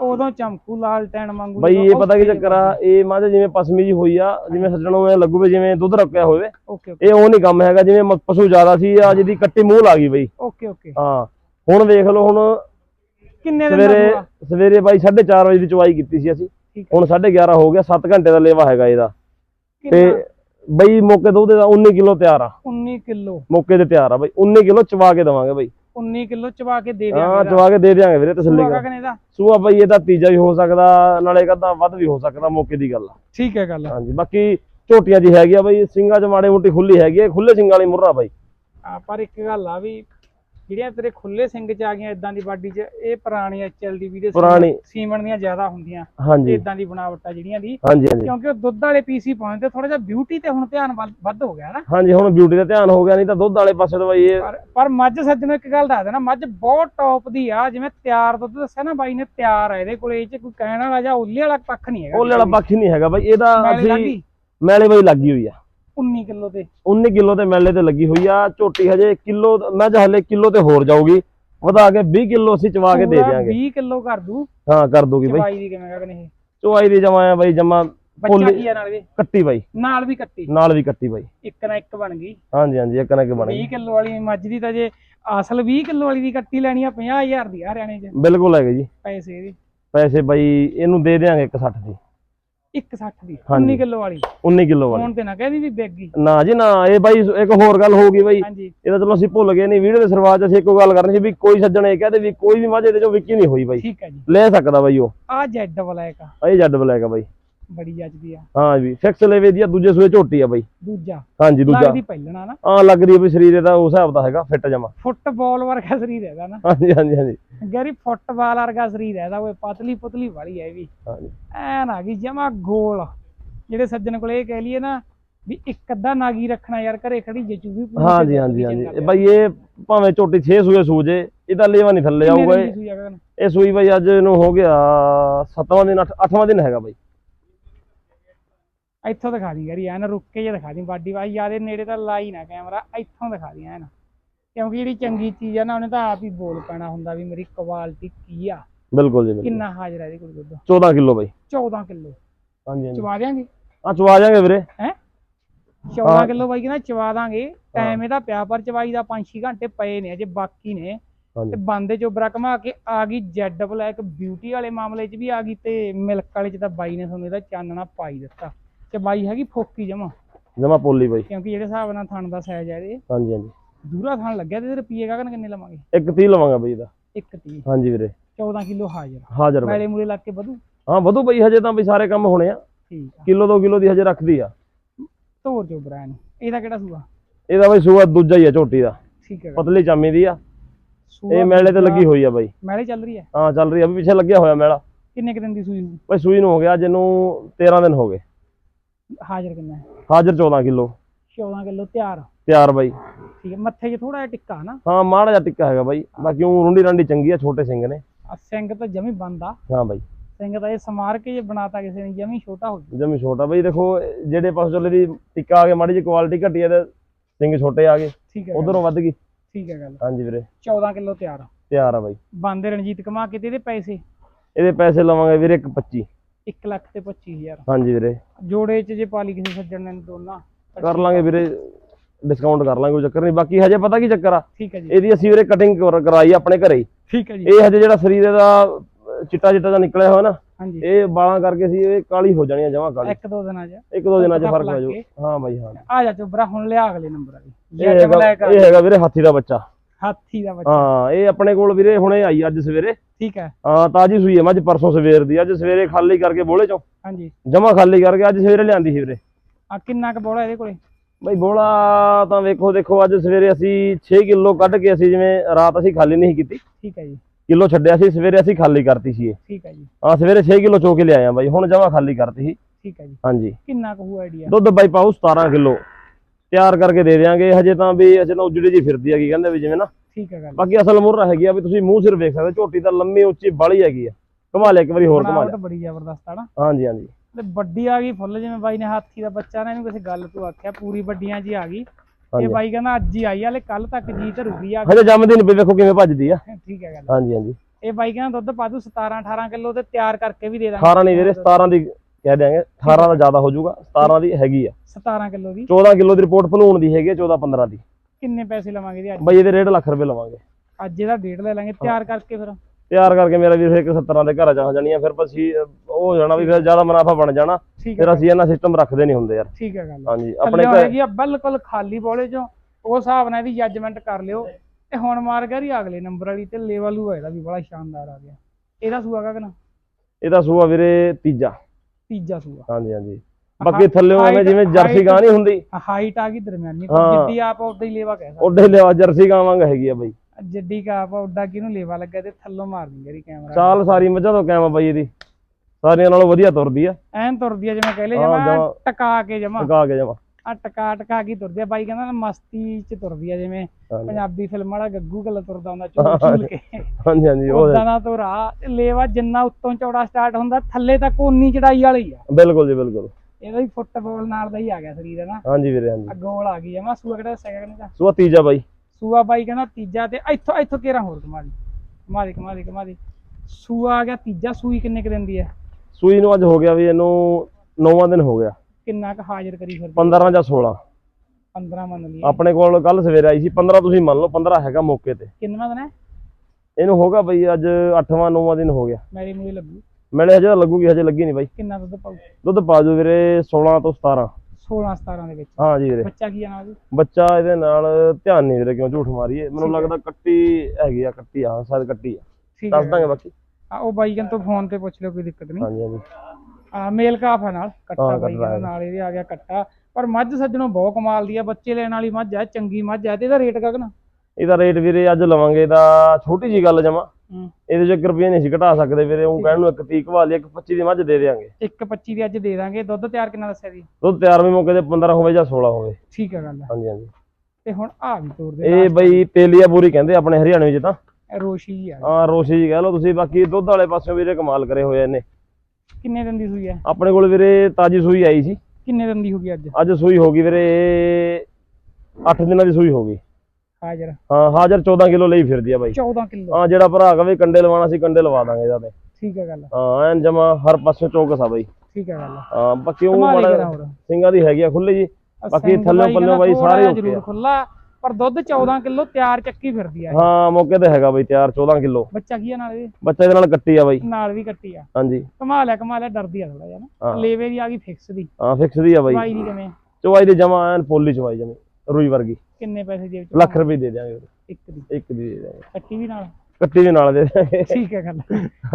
ਉਦੋਂ ਚਮਕੂ ਲਾਲ ਟੈਣ ਵਾਂਗੂ ਬਾਈ ਇਹ ਪਤਾ ਕੀ ਚੱਕਰ ਆ ਇਹ ਮੱਝ ਜਿਵੇਂ ਪਸਮੀ ਜੀ ਹੋਈ ਆ ਜਿਵੇਂ ਸੱਜਣ ਐ ਲੱਗੂ ਵੀ ਜਿਵੇਂ ਦੁੱਧ ਰੱਖਿਆ ਹੋਵੇ ਇਹ ਉਹ ਨਹੀਂ ਕੰਮ ਹੈਗਾ ਜਿਵੇਂ ਪਸ਼ੂ ਜ਼ਿਆਦਾ ਸੀ ਆ ਜਿਹਦੀ ਕੱਟੀ ਮੂੰਹ ਲਾ ਗਈ ਬਾਈ। Okay okay. ਹਾਂ ਹੁਣ ਵੇਖ ਲਓ ਹੁਣ ਕਿੰਨੇ ਦਿਨ ਸਵੇਰੇ ਬਾਈ 4:30 ਵਜੇ ਦੀ ਚਵਾਈ ਕੀਤੀ ਸੀ ਅਸੀਂ। ਠੀਕ ਹੁਣ 11:30 ਹੋ ਗਿਆ 7 ਘੰਟੇ ਦਾ ਲੇਵਾ ਹੈਗਾ ਇਹਦਾ। ਤੇ ਕਿੰਨਾ? ਬਈ ਮੌਕੇ ਤੋਂ ਉਹਦੇ ਦਾ 19 ਕਿਲੋ ਤਿਆਰ ਆ। 19 ਕਿਲੋ। ਮੌਕੇ ਤੇ ਤਿਆਰ ਆ ਬਾਈ। 19 ਕਿਲੋ ਚਵਾ ਕੇ ਦਵਾਂਗੇ ਬਾਈ। 19 ਕਿਲੋ ਚਵਾ ਕੇ ਦੇ ਹਾਂ ਦਿਆਂਗੇ ਚਵਾ ਕੇ ਦੇ ਦਿਆਂਗੇ ਵੀਰੇ ਤਸੱਲੀ ਕਰ ਕਨੇ ਦਾ ਸੂਆ ਬਾਈ ਇਹਦਾ ਤੀਜਾ ਵੀ ਹੋ ਸਕਦਾ ਨਾਲੇ ਕਦਾ ਵੱਧ ਵੀ ਹੋ ਸਕਦਾ ਮੌਕੇ ਦੀ ਗੱਲ ਆ। ਠੀਕ ਹੈ ਗੱਲ ਹਾਂਜੀ ਬਾਕੀ ਝੋਟੀਆਂ ਜੀ ਹੈਗੀ ਆ ਬਾਈ ਸਿੰਘਾਂ ਚ ਮਾੜੇ ਮੋਟੀ ਖੁੱਲੀ ਹੈਗੀ ਆ ਖੁੱਲੇ ਸਿੰਘਾਂ ਵਾਲੀ ਮੁਰਰਾ ਬਾਈ। ਆ ਪਰ ਇੱਕ ਗੱਲ ਆ ਵੀ ਜਿਹੜੀਆਂ ਤੇਰੇ ਖੁੱਲੇ ਸਿੰਘ ਚ ਆ ਗਈਆਂ ਇਦਾਂ ਦੀ ਬਾਡੀ ਚ ਇਹ ਪੁਰਾਣੀ ਐਚਐਲਡੀ ਵੀ ਦੇ ਪੁਰਾਣੀ। ਸੀਮਨ ਦੀਆਂ ਜ਼ਿਆਦਾ ਹੁੰਦੀਆਂ। ਹਾਂਜੀ। ਇਦਾਂ ਦੀ ਬਣਾਵਟਾਂ ਜਿਹੜੀਆਂ ਦੀ। ਕਿਉਂਕਿ ਉਹ ਦੁੱਧ ਵਾਲੇ ਪੀਸੀ ਪਾਉਂਦੇ ਥੋੜਾ ਜਿਹਾ ਬਿਊਟੀ ਤੇ ਹੁਣ ਧਿਆਨ ਵੱਧ- ਹੋ ਗਿਆ ਨਾ। ਹਾਂਜੀ ਹੁਣ ਬਿਊਟੀ ਦਾ ਧਿਆਨ ਹੋ ਗਿਆ ਨਹੀਂ ਤਾਂ ਦੁੱਧ ਵਾਲੇ ਪਾਸੇ ਤੋਂ ਬਾਈ ਇਹ ਪਰ ਮੱਝ ਸੱਜਣੋ ਇੱਕ ਗੱਲ ਦੱਸ ਦੇਣਾ ਮੱਝ ਬਹੁਤ ਟੌਪ ਦੀ ਆ ਜਿਵੇਂ ਤਿਆਰ ਦੁੱਧ ਦੱਸਿਆ ਨਾ ਬਾਈ ਨੇ ਤਿਆਰ ਆ ਇਹਦੇ ਕੋਲੇ ਇਹ ਚ ਕੋਈ ਕਹਿਣ ਵਾਲਾ ਜਾਂ ਉੱਲੇ ਵਾਲਾ ਪੱਖ ਨਹੀਂ ਹੈਗਾ ਉਹਲੇ ਵਾਲਾ ਪੱਖ ਹੀ ਨਹੀਂ ਹੈਗਾ ਬਾਈ ਇਹਦਾ ਅਸੀਂ ਮੈਲੇ ਬਾਈ ਲੱਗੀ ਹੋਈ ਆ। 19 ਕਿਲੋ ਤੇ। 19 ਕਿਲੋ ਤੇ ਮੈਲੇ ਤੇ ਲੱਗੀ ਹੋਈ ਆ। ਝੋਟੀ ਹਜੇ ਕਿਲੋ ਮੈਂ ਹਲੇ ਕਿਲੋ ਤੇ ਹੋਰ ਜਾਊਗੀ। ਵਧਾ ਕੇ 20 ਕਿਲੋ ਅਸੀਂ ਚਵਾ ਕੇ ਦੇ ਦਿਆਂਗੇ। 20 ਕਿਲੋ ਕਰ ਦੂ। ਹਾਂ ਕਰ ਦੂਗੀ ਬਾਈ। ਚਵਾਈ ਦੀ ਕਿਵੇਂ ਕਹਿੰਦੇ ਇਹ ਚਵਾਈ ਦੀ ਜਮਾ ਆ ਬਾਈ ਜਮਾ ਬੱਚਾ ਕੀ ਆ ਨਾਲ ਇਹਦੇ ਕੱਟੀ ਬਾਈ। ਨਾਲ ਵੀ ਕੱਟੀ। ਨਾਲ ਵੀ ਕੱਟੀ ਬਾਈ। ਇੱਕ ਨਾ ਇੱਕ ਬਣ ਗਈ। ਹਾਂਜੀ ਹਾਂਜੀ ਇੱਕ ਨਾ ਇੱਕ ਬਣ 20 ਗਈ ਕਿਲੋ ਵਾਲੀ ਮੱਝ ਦੀ ਤਾਂ ਜੇ ਅਸਲ 20 ਕਿਲੋ ਵਾਲੀ ਦੀ ਕੱਟੀ ਲੈਣੀ ਆ 50000 ਦੀ ਹਰਿਆਣੇ 'ਚ। ਬਿਲਕੁਲ ਹੈਗੇ ਜੀ। ਪੈਸੇ ਇਹਦੇ ਪੈਸੇ ਬਾਈ ਇਹਨੂੰ ਦੇ ਦਿਆਂਗੇ 160 ਦੀ। 160 ਦੀ ਹਾਂਜੀ। 19 ਕਿਲੋ ਵਾਲੀ। 19 ਕਿਲੋ ਵਾਲੀ। ਹੁਣ ਤੇ ਨਾ ਕਹਿੰਦੀ ਵੀ ਵਿਕ ਗਈ। ਨਾ ਜੀ ਨਾ ਇਹ ਬਾਈ ਇੱਕ ਹੋਰ ਗੱਲ ਹੋਊਗੀ ਬਾਈ। ਹਾਂਜੀ। ਇਹ ਤਾਂ ਚਲੋ ਅਸੀਂ ਭੁੱਲ ਗਏ ਨਹੀਂ ਵੀਡੀਓ ਦੇ ਸ਼ੁਰੂਆਤ 'ਚ ਅਸੀਂ ਇੱਕੋ ਗੱਲ ਕਰਨੀ ਸੀ ਵੀ ਕੋਈ ਸੱਜਣ ਇਹ ਕਹਦੇ ਵੀ ਕੋਈ ਵੀ ਮੱਝ ਇਹਦੇ ਚੋਂ ਵਿਕੀ ਨਹੀਂ ਹੋਈ ਬਾਈ। ਠੀਕ ਹੈ ਜੀ। ਲੈ ਸਕਦਾ ਬਾਈ ਉਹ। ਆ ਜੈਡ ਬਲੈਕ ਆ। ਇਹ ਜੱਡ ਬਲੈਕ ਆ ਬਾਈ। ਬੜੀ ਜੱਜਦੀ ਆ। ਹਾਂ ਜੀ ਫਿਕਸ ਲੈਵੇ ਦੀ ਆ ਦੂਜੇ ਸੂਏ ਝੋਟੀ ਆ ਬਾਈ। ਦੂਜਾ। ਹਾਂਜੀ ਦੂਜਾ। ਲੱਗਦੀ ਪਹਿਲਣਾ ਨਾ। ਆ ਵੀ ਸਰੀਰ ਇਹਦਾ ਉਸ ਹਿਸਾਬ ਦਾ ਹੈਗਾ ਫਿੱਟ ਜਮਾ। ਫੁੱਟਬਾਲ ਵਰਗਾ ਸਰੀਰ ਹੈਗਾ ਨਾ। ਹਾਂਜੀ ਹਾਂਜੀ ਹਾਂਜੀ। ਗੈਰੀ ਫੁੱਟਬਾਲ ਵਰਗਾ ਸਰੀਰ ਹੈਦਾ ਉਹ ਪਤਲੀ ਪੁਤਲੀ ਵਾਲੀ ਹੈ ਵੀ। ਹਾਂਜੀ ਐਨ ਆ ਗਈ ਜਮਾ ਗੋਲ। ਜਿਹੜੇ ਸੱਜਣ ਕੋਲ ਇਹ ਕਹਿ ਲਈਏ ਨਾ ਵੀ ਇੱਕ ਅੱਧਾ ਨਾਗੀ ਰੱਖਣਾ ਯਾਰ ਘਰੇ ਖੜੀ ਜਚੂ ਵੀ ਪੂਰੀ ਹਾਂਜੀ ਹਾਂਜੀ ਹਾਂਜੀ। ਇਹ ਬਾਈ ਇਹ ਭਾਵੇਂ ਝੋਟੀ 6 ਸੂਏ ਸੂਜੇ ਇਹਦਾ ਲੇਵਾ ਨਹੀਂ ਥੱਲੇ ਆਊਗਾ ਇਹ? ਇਹ ਸੂਈ ਬਾਈ ਅੱਜ ਇਹਨੂੰ ਹੋ ਗਿਆ ਸੱਤਵਾਂ ਦਿਨ ਅੱਠ- ਅੱਠਵਾਂ ਦਿਨ ਹੈਗਾ ਬਾਈ। ਇੱਥੋਂ ਦਿਖਾ ਦੀ ਯਾਰੀ ਐਨ ਰੁੱਕ ਕੇ ਜੇ ਦਿਖਾ ਦੀ। ਬਾਡੀ ਵਾਈ ਜਿਆਦੇ ਨੇੜੇ ਤਾਂ ਲਾਈ ਨਾ ਕੈਮਰਾ ਇੱਥੋਂ ਦਿਖਾ ਦੀ ਐਨ। ਕਿਉਂਕਿ ਜਿਹੜੀ ਚੰਗੀ ਚੀਜ਼ ਆ ਨਾ ਉਹਨੇ ਤਾਂ ਆਪ ਹੀ ਬੋਲ ਪੈਣਾ ਹੁੰਦਾ ਵੀ ਮੇਰੀ ਕੁਆਲਿਟੀ ਕੀ ਆ। ਬਿਲਕੁਲ ਜੀ ਬਿਲਕੁਲ। ਕਿੰਨਾ ਹਾਜ਼ਰ ਹੈ ਇਹਦੇ ਕੋਲ ਦੁੱਧ? 14 ਕਿਲੋ ਬਾਈ। 14 ਕਿਲੋ। ਹਾਂਜੀ ਹਾਂਜੀ। ਚਵਾ ਦਿਆਂਗੇ? ਆ ਚਵਾ ਜਾਾਂਗੇ ਵੀਰੇ। ਹੈ? 14 ਕਿਲੋ ਬਾਈ ਕਹਿੰਦਾ ਚਵਾ ਦਾਂਗੇ। ਟਾਈਮ ਇਹਦਾ ਪਿਆ ਪਰ ਚਵਾਈ ਦਾ 5-6 ਘੰਟੇ ਪਏ ਨੇ ਅਜੇ ਬਾਕੀ ਨੇ। ਤੇ ਬੰਦੇ ਚੋਂ ਬਰਕਮਾ ਕੇ ਆ ਗਈ ਜੈਡ ਬਲੈਕ ਬਿਊਟੀ ਵਾਲੇ ਮਾਮਲੇ 'ਚ ਵੀ ਆ ਗਈ ਤੇ ਮਿਲਕ ਵਾਲੇ 'ਚ ਤਾਂ ਬਾਈ ਨੇ ਤੁਹਾਨੂੰ ਇਹਦਾ ਚਾਨਣਾ ਪਾਈ ਦਿੱਤਾ। ਤੇ ਬਾਈ ਹੈਗੀ ਫੋਕੀ ਜਮਾ। ਜਮਾ ਪੋਲੀ ਬਾਈ। ਕਿਉਂਕਿ ਜਿਹੜੇ ਹਿਸਾਬ ਨਾਲ ਥਣ ਦਾ ਸਾਈਜ਼ ਹੈ ਇਹਦੇ ਹਾਂਜੀ ਹਾਂਜੀ। ਦੂਰਾ ਥਣ ਲੱਗਿਆ ਤੇ ਰੁਪਏ ਕਾਹਨ ਕਿੰਨੇ ਲਵਾਂਗੇ? ਇੱਕ 30 ਲਵਾਂਗਾ ਬਾਈ ਦਾ 130 ਹਾਂਜੀ ਵੀਰੇ। 14 ਕਿਲੋ ਹਾਜ਼ਰ। ਹਾਜ਼ਰ ਮੈਲੇ ਮੂਲੇ ਲੱਗ ਕੇ ਵਧੂ? ਹਾਂ ਵਧੂ ਬਾਈ ਹਜੇ ਤਾਂ ਬਈ ਸਾਰੇ ਕੰਮ ਹੋਣੇ ਆ। ਠੀਕ ਆ। ਕਿਲੋ 2 ਕਿਲੋ ਦੀ ਹਜੇ ਰੱਖਦੀ ਆ। ਧੋਰ ਜੋ ਬ੍ਰਾਂਡ ਇਹਦਾ ਕਿਹੜਾ ਸੂਆ? ਇਹਦਾ ਬਾਈ ਸੂਆ ਦੂਜਾ ਹੀ ਆ ਝੋਟੀ ਦਾ। ਠੀਕ ਹੈ ਪਤਲੀ ਚਾਮੀ ਦੀ ਆ। ਇਹ ਮੈਲੇ ਤੇ ਲੱਗੀ ਹੋਈ ਆ ਬਾਈ। ਮੈਲੇ ਚੱਲ ਰਹੀ ਹੈ ਹਾਂ ਚੱਲ ਰਹੀ ਆ। ਵੀ ਪਿੱਛੇ ਲੱਗਿਆ ਹੋਇਆ ਮੈਲਾ। ਕਿੰਨੇ ਕੁ ਦਿਨ ਦੀ ਸੂਈ? ਬਾਈ ਸੂਈ ਨੂੰ ਹੋ ਗਿਆ ਅੱਜ ਇਹਨੂੰ 13 ਦਿਨ ਹੋ ਗਏ। ਹਾਜ਼ਰ ਕਿੰਨਾ ਹੈ? ਹਾਜ਼ਰ 14 ਕਿਲੋ। 14 ਕਿਲੋ ਤਿਆਰ। ਤਿਆਰ ਬਾਈ। ਠੀਕ ਹੈ ਮੱਥੇ 'ਚ ਥੋੜਾ ਜਿਹਾ ਟਿੱਕਾ ਨਾ ਹਾਂ ਮਾੜਾ ਜਿਹਾ ਟਿੱਕਾ ਹੈਗਾ ਬਾਈ। ਬਾਕੀ ਉਹ ਰੁੰਡੀ ਰਾਂਡੀ ਚੰਗੀ ਆ ਛੋਟੇ ਸਿੰਘ ਨੇ। ਆ ਸਿੰਘ ਤਾਂ ਜਮੀ ਬੰਦ ਹਾਂ ਬਾਈ। ਸਿੰਘ ਤਾਂ ਇਹ ਸਮਾਰ ਕੇ ਜੇ ਬਣਾਤਾ ਕਿਸੇ ਨੇ ਜਮੀ ਛੋਟਾ ਹੋ ਜਮੀ ਛੋਟਾ। ਬਾਈ ਦੇਖੋ ਜਿਹੜੇ ਪਾਸੇ ਚੱਲੇ ਦੀ ਟਿੱਕਾ ਆ ਗਿਆ ਮਾੜੀ ਜਿਹੀ ਕੁਆਲਿਟੀ ਘਟੀ ਆ ਤੇ ਸਿੰਘ ਛੋਟੇ ਆ ਗਏ। ਠੀਕ ਹੈ ਉਧਰੋਂ ਵੱਧ ਗਈ। ਠੀਕ ਹੈ ਗੱਲ। ਹਾਂਜੀ ਵੀਰੇ। 14 ਕਿਲੋ ਤਿਆਰ। ਤਿਆਰ ਆ ਬਾਈ। ਬੰਦੇ ਰਣਜੀਤ ਕਮਾ ਕੇ ਤੇ ਇਹਦੇ ਪੈਸੇ? ਇਹਦੇ ਪੈਸੇ ਲਵਾਂਗੇ ਵੀਰੇ ਇੱਕ 25 1 ਲੱਖ ਤੇ 25000 ਹਾਂਜੀ ਵੀਰੇ। ਜੋੜੇ 'ਚ ਜੇ ਪਾਲੀ ਕਿਸੇ ਸੱਜਣ ਨੇ ਦੋਨਾਂ ਕਰ ਲਾਂਗੇ ਵੀਰੇ ਡਿਸਕਾਊਂਟ ਕਰ ਲਾਂਗੇ ਕੋਈ ਚੱਕਰ ਨਹੀਂ। ਬਾਕੀ ਹਜੇ ਪਤਾ ਕੀ ਚੱਕਰ ਆ? ਠੀਕ ਹੈ ਜੀ। ਇਹਦੀ ਅਸੀਂ ਵੀਰੇ ਕਟਿੰਗ ਕਰਾਈ ਆਪਣੇ ਘਰੇ ਠੀਕ ਹੈ ਜੀ। ਇਹ ਹਜੇ ਜਿਹੜਾ ਸਰੀਰ ਇਹਦਾ ਚਿੱਟਾ ਚਿੱਟਾ ਜਿਹਾ ਨਿਕਲਿਆ ਹੋਇਆ ਨਾ ਇਹ ਵਾਲਾਂ ਕਰਕੇ ਸੀ ਇਹ ਕਾਲੀ ਹੋ ਜਾਣੀ ਆ ਜਮਾ ਕਾਲੀ। ਇੱਕ ਦੋ ਦਿਨਾਂ 'ਚ। ਇੱਕ ਦੋ ਦਿਨਾਂ 'ਚ ਫ਼ਰਕ ਹੋ ਜਾਊ। ਹਾਂ ਬਾਈ ਹਾਂ। ਆ ਜਾ ਚੋਬਰਾ ਹੁਣ ਲਿਆ ਅਗਲੇ ਨੰਬਰ ਵਾਲੀ। ਇਹ ਹੈਗਾ ਵੀਰੇ ਹਾਥੀ ਦਾ ਬੱਚਾ। ਹਾਥੀ ਦਾ ਬੱਚਾ। ਹਾਂ ਇਹ ਆਪਣੇ ਕੋਲ ਵੀਰੇ ਹੁਣੇ ਆਈ ਅੱਜ ਸਵੇਰੇ। ਠੀਕ ਹੈ। ਹਾਂ ਤਾਜੀ ਸੂਈ ਹੈ ਮੱਝ ਪਰਸੋਂ ਸਵੇਰ ਦੀ। ਅੱਜ ਸਵੇਰੇ ਖਾਲੀ ਕਰਕੇ ਬੋਲੇ ਚੋਂ। ਹਾਂਜੀ। ਜਮਾ ਖਾਲੀ ਕਰਕੇ ਅੱਜ ਸਵੇਰੇ ਲਿਆਂਦੀ ਸੀ ਵੀਰੇ। ਆ ਕਿੰਨਾ ਕੁ ਬੋਲਾ ਇਹਦੇ ਕੋਲੇ? ਬਈ ਬੋਲਾ ਤਾਂ ਵੇਖੋ ਦੇਖੋ ਅੱਜ ਸਵੇਰੇ ਅਸੀਂ 6 ਕਿਲੋ ਕੱਢ ਕੇ ਅਸੀਂ ਜਿਵੇਂ ਰਾਤ ਅਸੀਂ ਖਾਲੀ ਨਹੀਂ ਕੀਤੀ। ਠੀਕ ਹੈ ਜੀ। ਕਿਲੋ ਛੱਡਿਆ ਸੀ ਸਵੇਰੇ ਅਸੀਂ ਖਾਲੀ ਕਰਤੀ ਸੀ ਇਹ। ਠੀਕ ਹੈ ਜੀ। ਹਾਂ ਸਵੇਰੇ 6 ਕਿਲੋ ਚੋ ਕੇ ਲਿਆਏ ਆ ਬਾਈ ਹੁਣ ਜਮਾ ਖਾਲੀ ਕਰਤੀ ਸੀ। ਠੀਕ ਹੈ ਜੀ। ਹਾਂਜੀ। ਕਿੰਨਾ ਕੁ ਹੋਊ ਆਈਡੀਆ ਦੁੱਧ ਬਾਈ ਪਾਉ 17 ਕਿਲੋ। ਤਿਆਰ ਕਰਕੇ ਦੇ ਦਿਆਂਗੇ। ਹਜੇ ਤਾਂ ਵੀ ਅਜੇ ਤਾਂ ਉਜੜੀ ਜੀ ਫਿਰਦੀ ਹੈਗੀ ਕਹਿੰਦੇ ਵੀ ਜਿਵੇਂ ਨਾ। ਠੀਕ ਹੈ ਗੱਲ। ਬਾਕੀ ਅਸਲ ਮੁਰਰਾ ਹੈਗੀ ਆ ਵੀ ਤੁਸੀਂ ਮੂੰਹ ਸਿਰ ਵੇਖ ਸਕਦੇ ਝੋਟੀ ਤਾਂ ਲੰਮੀ ਉੱਚੀ ਬਾਲੀ ਹੈਗੀ ਆ। ਘੁਮਾ ਲਿਆ ਇੱਕ ਵਾਰੀ ਹੋਰ ਘੁਮਾ ਲਿਆ। ਬੜੀ ਜ਼ਬਰਦਸਤ ਆ ਨਾ। ਹਾਂਜੀ ਹਾਂਜੀ। ਤੇ ਵੱਡੀ ਆ ਗਈ ਫੁੱਲ ਜਿਵੇਂ ਬਾਈ ਨੇ ਹਾਥੀ ਦਾ ਬੱਚਾ ਨਾ ਇਹਨੂੰ ਕਿਸੇ ਗੱਲ ਤੋਂ ਆਖਿਆ ਪੂਰੀ ਵੱਡੀਆਂ ਜੀ ਆ ਗਈ। ਇਹ ਬਾਈ ਕਹਿੰਦਾ ਅੱਜ ਹੀ ਆਈ ਹਲੇ ਕੱਲ ਤੱਕ ਜੀ ਧਰੂਗੀ ਆ। ਹਜੇ ਜੰਮਦੀ ਨਹੀਂ ਵੇਖੋ ਕਿਵੇਂ ਭੱਜਦੀ ਆ। ਠੀਕ ਹੈ ਗੱਲ। ਹਾਂਜੀ ਹਾਂਜੀ। ਇਹ ਬਾਈ ਕਹਿੰਦਾ ਦੁੱਧ ਪਾ ਦੂ 17 18 ਕਿਲੋ ਤੇ ਤਿਆਰ ਕਰਕੇ ਵੀ ਦੇ ਦਾਂਗੇ। 18 ਨਹੀਂ ਵੀਰੇ 17 ਦੀ ਕਹਿ ਦਿਆਂਗੇ 18 ਦਾ ਜ਼ਿਆਦਾ ਹੋ ਜਾਊਗਾ 17 ਦੀ ਹੈਗੀ ਆ। 17 ਕਿਲੋ ਦੀ? 14 ਕਿਲੋ ਦੀ ਰਿਪੋਰਟ ਭਲੂਣ ਦੀ ਹੈਗੀ ਆ 14 15 ਦੀ। ਕਿੰਨੇ ਪੈਸੇ ਲਵਾਂਗੇ ਜੀ ਅੱਜ? ਬਈ ਇਹਦੇ 1.5 ਲੱਖ ਰੁਪਏ ਲਵਾਂਗੇ। ਅੱਜ ਇਹਦਾ ਡੇਟ ਲੈ ਲਾਂਗੇ ਤਿਆਰ ਕਰਕੇ ਫਿਰ। ਤਿਆਰ ਕਰਕੇ ਮੇਰਾ ਵੀਰ ਇੱਕ 17 ਦੇ ਘਰ ਜਾ ਜਾਣੀਆਂ ਫਿਰ ਅਸੀਂ ਉਹ ਹੋ ਜਾਣਾ ਵੀ ਫਿਰ ਜ਼ਿਆਦਾ ਮੁਨਾਫਾ ਬਣ ਜਾਣਾ ਫਿਰ ਅਸੀਂ ਇਹਨਾਂ ਸਿਸਟਮ ਰੱਖਦੇ ਨਹੀਂ ਹੁੰਦੇ ਯਾਰ। ਠੀਕ ਹੈ ਗੱਲ। ਹਾਂਜੀ ਆਪਣੇ ਘਰ ਹੈਗੀ ਆ ਬਿਲਕੁਲ ਖਾਲੀ ਬੋਲੇ ਚੋਂ ਉਹ ਹਿਸਾਬ ਨਾਲ ਇਹਦੀ ਜੱਜਮੈਂਟ ਕਰ ਲਿਓ। ਤੇ ਹੁਣ ਮਾਰ ਗਿਆ ਰਹੀ ਅਗਲੇ ਨੰਬਰ ਵਾਲੀ ਤੇ ਲੈਵਲ ਹੋਇਆ ਇਹਦਾ ਵੀ ਬੜਾ ਸ਼ਾਨਦਾਰ ਆ ਗਿਆ। ਇਹਦਾ ਸੂਆ ਕਾ ਨਾ ਇਹਦਾ ਸੂਆ ਵੀਰੇ ਤੀਜਾ। ਤੀਜਾ ਸੂਆ। ਹਾਂਜੀ ਹਾਂਜੀ। ਬਾਕੀ ਥੱਲੇ ਐਵੇਂ ਜਿਵੇਂ ਜਰਸੀ ਗਾਂ ਨਹੀਂ ਹੁੰਦੀ। ਹਾਈਟ ਆ ਗਈ ਦਰਮਿਆਨੀ। ਹਾਂ। ਜਿੱਡੀ ਆਪ ਉਹਦਾ ਹੀ ਲੇਵਾ ਕਹਿ ਉੱਡੇ ਲਿਆ ਜਰਸੀ ਗਾਂ ਵਾਂਗ ਹੈਗੀ ਆ ਬਈ। ਸਕਦਾ ਜਿੱਡੀ ਕਾ ਆਪ ਉਹਦਾ ਕਿਹਨੂੰ ਲੇਵਾ ਲੱਗਾ ਤੇ ਥੱਲੋਂ ਮਾਰ ਦਿੰਦੇ ਰੀ ਕੈਮਰਾ ਚਾਲ ਸਾਰੀ ਮੱਝਾਂ ਤੋਂ ਕੈਮਾ ਬਈ ਇਹਦੀ। ਸਾਰੀਆਂ ਨਾਲੋਂ ਵਧੀਆ ਤੁਰਦੀ ਆ। ਐਨ ਤੁਰਦੀ ਆ ਜਿਵੇਂ ਕਹਿ ਹਾਂ, ਜਮਾ ਜਮਾਂ। ਟਕਾ ਕੇ ਜਮਾ। ਟਕਾ ਕੇ ਜਮਾ। ਆ ਟਕਾ ਟਕਾ ਕੇ ਤੁਰਦੀ ਆ। ਬਾਈ ਕਹਿੰਦਾ ਨਾ ਮਸਤੀ ਚ ਤੁਰਦੀ ਆ ਜਿਵੇਂ ਪੰਜਾਬੀ ਫਿਲਮਾਂ ਵਾਲਾ ਗੱਗੂ ਗੱਲ ਤੁਰਦਾ ਹੁੰਦਾ ਝੂਲ ਝੂਲ ਕੇ। ਹਾਂਜੀ ਹਾਂਜੀ ਉਹ ਉਦਾਂ ਦਾ ਤੁਰਾ। ਲੇਵਾ ਜਿੰਨਾ ਉੱਤੋਂ ਚੌੜਾ ਸਟਾਰਟ ਹੁੰਦਾ ਥੱਲੇ ਤੱਕ ਉਨੀ ਚੜਾਈ ਵਾਲੀ ਆ। ਬਿਲਕੁਲ ਜੀ ਬਿਲਕੁਲ। ਇਹਦਾ ਵੀ ਫੁੱਟਬਾਲ ਨਾਲ ਦਾ ਹੀ ਆ ਗਿਆ ਸਰੀਰ ਹੈ ਨਾ ਹਾਂਜੀ ਵੀਰੇ ਹਾਂਜੀ। ਆ ਗੋਲ ਆ ਗਈ ਜਮਾ ਸੂਆ ਕਿਹੜਾ ਸੈਕਿੰਡ ਦਾ ਸੂਆ ਤੀਜਾ ਬਾਈ। ਸੂਆ ਬਾਈ ਕਹਿੰਦਾ ਤੀਜਾ ਤੇ ਇੱਥੋਂ ਇੱਥੋਂ ਕਿਹੜਾ ਹੋਰ ਕਮਾ ਦੀ ਕਮਾ ਦੀ ਕਮਾ ਦੀ ਕਮਾ ਦੀ ਸੂਆ ਆ ਗਿਆ ਤੀਜਾ ਸੂਈ ਕਿੰਨੇ ਕੁ ਦਿਨ ਦੀ ਹੈ ਸੂਈ ਨੂੰ ਅੱਜ ਹੋ ਗਿਆ ਵੀ ਇਹਨੂੰ 9ਵਾਂ ਦਿਨ ਹੋ ਗਿਆ। ਕਿੰਨਾ ਕੁ ਹਾਜ਼ਰ ਕਰੀ ਫਿਰ 15 ਜਾਂ 16 15 ਮੰਨ ਲਈ ਆਪਣੇ ਕੋਲ ਕੱਲ ਸਵੇਰੇ ਆਈ ਸੀ 15 ਤੁਸੀਂ ਮੰਨ ਲਓ 15 ਹੈਗਾ ਮੌਕੇ ਤੇ। ਕਿੰਨਾ ਦਿਨ ਹੈ? ਇਹਨੂੰ ਹੋਗਾ ਬਈ ਅੱਜ 8ਵਾਂ 9ਵਾਂ ਦਿਨ ਹੋ ਗਿਆ। ਮੇਰੀ ਮੂਹਰੇ ਲੱਗੂ? ਮੈਨੇ ਹਜੇ ਲੱਗੂਗੀ ਹਜੇ ਲੱਗੀ ਨਹੀਂ ਬਾਈ। ਕਿੰਨਾ ਦੁੱਧ ਪਾਉ ਦੁੱਧ ਪਾ ਦਿਓ ਵੀਰੇ 16 ਤੋਂ 17 16 17 ਦੇ ਵਿੱਚ। ਹਾਂ ਜੀ ਵੀਰੇ। ਬੱਚਾ ਕੀ ਆ ਨਾਲ? ਬੱਚਾ ਇਹਦੇ ਨਾਲ ਧਿਆਨ ਨਹੀਂ ਵੀਰੇ ਕਿਉਂ ਝੂਠ ਮਾਰੀਏ। ਮੈਨੂੰ ਲੱਗਦਾ ਕੱਟੀ ਹੈਗੀ ਆ ਕੱਟੀ ਆ ਸ਼ਾਇਦ ਕੱਟੀ ਆ। ਦੱਸ ਦਾਂਗੇ ਬਾਕੀ। ਆ ਉਹ ਬਾਈ ਕਹਿੰਦਾ ਤੋਂ ਫੋਨ ਤੇ ਪੁੱਛ ਲਿਓ ਕੋਈ ਦਿੱਕਤ ਨਹੀਂ। ਹਾਂਜੀ ਹਾਂਜੀ। ਆ ਮੇਲ ਕਾਫ ਆ ਨਾਲ ਕੱਟਾ ਹਾਂ, ਬਾਈ ਕਹਿੰਦਾ ਨਾਲ ਇਹਦੇ ਆ ਗਿਆ ਕੱਟਾ। ਪਰ ਮੱਝ ਸੱਜਣੋਂ ਬਹੁਤ ਕਮਾਲ ਦੀ ਆ ਬੱਚੇ ਲੈਣ ਵਾਲੀ ਮੱਝ ਆ ਚੰਗੀ ਮੱਝ ਆ ਤੇ ਇਹਦਾ ਰੇਟ ਕਗਨ ਇਹਦਾ ਰੇਟ ਵੀਰੇ ਅੱਜ ਲਵਾਂਗੇ ਦਾ ਛੋਟੀ ਜੀ ਗੱਲ ਜਮਾ। ਹੂੰ। ਇਹਦੇ ਚ 1 ਰੁਪਏ ਨਹੀਂ ਸੀ ਘਟਾ ਸਕਦੇ ਵੀਰੇ ਉਹ ਕਹਿਣ ਨੂੰ ਇੱਕ ਤੀਕ ਵਾਲੀ ਇੱਕ 25 ਦੀ ਮੱਝ ਦੇ ਦੇਾਂਗੇ 1.25 ਦੀ ਅੱਜ ਦੇ ਦਾਂਗੇ। ਦੁੱਧ ਤਿਆਰ ਕਿੰਨਾ ਦੱਸਿਆ ਜੀ? ਦੁੱਧ ਤਿਆਰ ਵੀ ਮੌਕੇ ਤੇ 15 ਹੋਵੇ ਜਾਂ 16 ਹੋਵੇ। ਠੀਕ ਹੈ ਗੱਲ ਹਾਂਜੀ ਹਾਂਜੀ। ਤੇ ਹੁਣ ਆ ਵੀ ਤੋਰ ਦੇ ਇਹ ਬਈ ਤੇਲੀਆ ਬੂਰੀ ਕਹਿੰਦੇ ਆਪਣੇ ਹਰਿਆਣੇ ਵਿੱਚ ਤਾਂ। ਰੋਸ਼ੀ ਆ। ਹਾਂ ਰੋਸ਼ੀ ਜੀ ਕਹਿ ਲਓ ਤੁਸੀਂ ਬਾਕੀ ਦੁੱਧ ਵਾਲੇ ਪਾਸਿਓਂ ਵੀਰੇ ਕਮਾਲ ਕਰੇ ਹੋਏ ਇਹਨੇ। ਕਿੰਨੇ ਦਿਨ ਦੀ ਸੂਈ ਹੈ? ਆਪਣੇ ਕੋਲ ਵੀਰੇ ਤਾਜੀ ਸੂਈ ਆਈ ਸੀ। ਕਿੰਨੇ ਦਿਨ ਦੀ ਹੋ ਗਈ ਅੱਜ? ਅੱਜ ਸੂਈ ਹੋ ਗਈ ਵੀਰੇ 8 ਦਿਨਾਂ ਦੀ ਸੂਈ ਹੋ ਗਈ। ਹਾਜ਼ਰ। ਹਾਂ ਹਾਜ਼ਰ 14 ਕਿਲੋ ਲਈ ਫਿਰਦੀ ਆ ਬਾਈ। 14 ਕਿਲੋ। ਹਾਂ ਜਿਹੜਾ ਭਰਾ ਕਵੇ ਕੰਡੇ ਲਵਾਉਣਾ ਸੀ ਕੰਡੇ ਲਵਾ ਦਾਂਗੇ ਇਹਦਾ ਤੇ। ਠੀਕ ਹੈ ਗੱਲ। ਹਾਂ ਐਨ ਜਮਾ ਹਰ ਪਾਸੇ ਚੌਕਸ ਆ ਬਾਈ। ਠੀਕ ਹੈ ਗੱਲ। ਹਾਂ ਬਾਕੀ ਉਹ ਸਿੰਘਾਂ ਦੀ ਹੈਗੀ ਆ ਖੁੱਲੀ ਜੀ। ਬਾਕੀ ਸਿੰਘ ਥੱਲਿਓਂ ਬਾਈ ਸਾਰੇ ਓਕੇ। ਖੁੱਲਾ ਪਰ ਦੁੱਧ 14 ਕਿਲੋ ਤਿਆਰ ਚੱਕੀ ਫਿਰਦੀ ਆ ਇਹ। ਹਾਂ ਮੌਕੇ ਤੇ ਹੈਗਾ ਬਾਈ ਤਿਆਰ 14 ਕਿਲੋ। ਬੱਚਾ ਕੀ ਆ ਨਾਲ ਇਹਦੇ ਬੱਚਾ ਇਹਦੇ ਨਾਲ ਕੱਟੀ ਆ ਬਾਈ। ਨਾਲ ਵੀ ਕੱਟੀ ਆ। ਹਾਂਜੀ। ਕਮਾਲ ਹੈ ਕਮਾਲ ਹੈ ਡਰਦੀ ਆ ਥੋੜਾ ਜਿਹਾ ਨਾ। ਲੇਵੇ ਦੀ ਆ ਗਈ ਫਿਕਸ ਦੀ। ਹਾਂ ਫਿਕਸ ਦੀ ਆ ਬਾਈ। ਭਾਈ ਦੀ ਕਿਵੇਂ ਚਵਾਈ ਦੇ ਜਮਾ ਐਨ ਪੋਲੀ ਚਵਾਈ ਜਮੀ ਰੂਈ ਵਰਗੀ। ਕਿੰਨੇ ਪੈਸੇ ਜੇਬ ਚ? ਲੱਖ ਰੁਪਏ ਦੇ ਦਿਆਂਗੇ ਇੱਕ ਦੀ। ਇੱਕ ਦੀ ਦੇ ਦਿਆਂਗੇ। ਕੱਟੀ ਵੀ ਨਾਲ? ਕੱਟੀ ਵੀ ਨਾਲ ਦੇ ਦਿਆਂਗੇ। ਠੀਕ ਹੈ ਗੱਲ।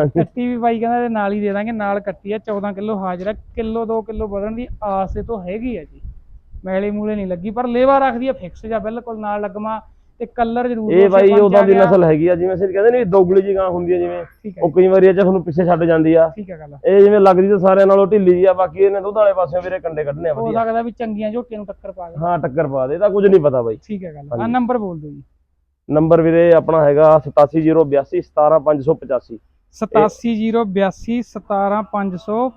ਕੱਟੀ ਵੀ ਬਾਈ ਕਹਿੰਦਾ ਨਾਲ ਹੀ ਦੇ ਦਾਂਗੇ ਨਾਲ ਕੱਟੀ ਆ 14 ਕਿਲੋ ਹਾਜ਼ਰ ਆ। ਕਿਲੋ 2 ਕਿਲੋ ਵਧਣ ਦੀ ਆਸ ਇਹ ਤੋਂ ਹੈਗੀ ਆ ਜੀ। ਮੈਲੇ ਮੂਲੇ ਨਹੀਂ ਲੱਗੀ ਪਰ ਲੇਵਾ ਰੱਖਦੀ ਆ ਫਿਕਸ ਜਾਂ ਬਿਲਕੁਲ ਨਾਲ ਲੱਗਮਾ ਤੇ ਕਲਰ ਜ਼ਰੂਰ ਇਹ ਬਾਈ ਉਦਾਂ ਆ ਦੀ। ਨਸਲ ਹੈਗੀ ਆ ਜਿਵੇਂ ਅਸੀਂ ਕਹਿੰਦੇ ਨੇ ਦੋਗਲੀ ਜੀ ਗਾਂ ਹੁੰਦੀ ਆ ਜਿਵੇਂ ਹੈ ਉਹ ਕਈ ਵਾਰੀ ਚ ਤੁਹਾਨੂੰ ਪਿੱਛੇ ਛੱਡ ਜਾਂਦੀ ਆ। ਠੀਕ ਹੈ ਗੱਲ ਇਹ ਜਿਵੇਂ ਲੱਗਦੀ ਤਾਂ ਸਾਰਿਆਂ ਨਾਲੋਂ ਢਿੱਲੀ ਜੀ ਆ ਬਾਕੀ ਇਹਨੇ ਦੁੱਧ ਵਾਲੇ ਪਾਸਿਓਂ ਵੀਰੇ ਕੰਡੇ ਕੱਢਨੇ ਆ ਹੋ ਵਧੀਆ। ਸਕਦਾ ਵੀ ਚੰਗੀਆਂ ਝੋਟੀਆਂ ਨੂੰ ਟੱਕਰ ਪਾ ਦੇ। ਹਾਂ ਟੱਕਰ ਪਾ ਦੇ ਇਹਦਾ ਕੁਝ ਨਹੀਂ ਪਤਾ ਬਾਈ। ਠੀਕ ਹੈ ਗੱਲ ਆ। ਨੰਬਰ ਬੋਲ ਦਿਓ ਜੀ। ਨੰਬਰ ਵੀਰੇ ਆਪਣਾ ਹੈਗਾ 87082 17585 87082 17585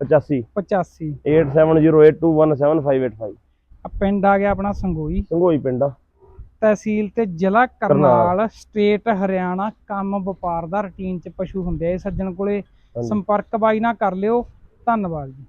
85 85 8708217585 ਆ ਪਿੰਡ ਆ ਗਿਆ ਆਪਣਾ ਸੰਗੋਈ। ਸੰਘੋਈ ਪਿੰਡ ਆ। ਤਹਿਸੀਲ ਤੇ ਜ਼ਿਲ੍ਹਾ ਕਰਨਾਲ। ਸਟੇਟ ਹਰਿਆਣਾ ਕੰਮ ਵਪਾਰ ਦਾ ਰੁਟੀਨ ਚ ਪਸ਼ੂ ਹੁੰਦੇ ਆ। ਇਹ ਸੱਜਣ ਕੋਲੇ। ਸੰਪਰਕ ਬਾਈ ਨਾਲ ਕਰ ਲਿਓ। ਧੰਨਵਾਦ ਜੀ।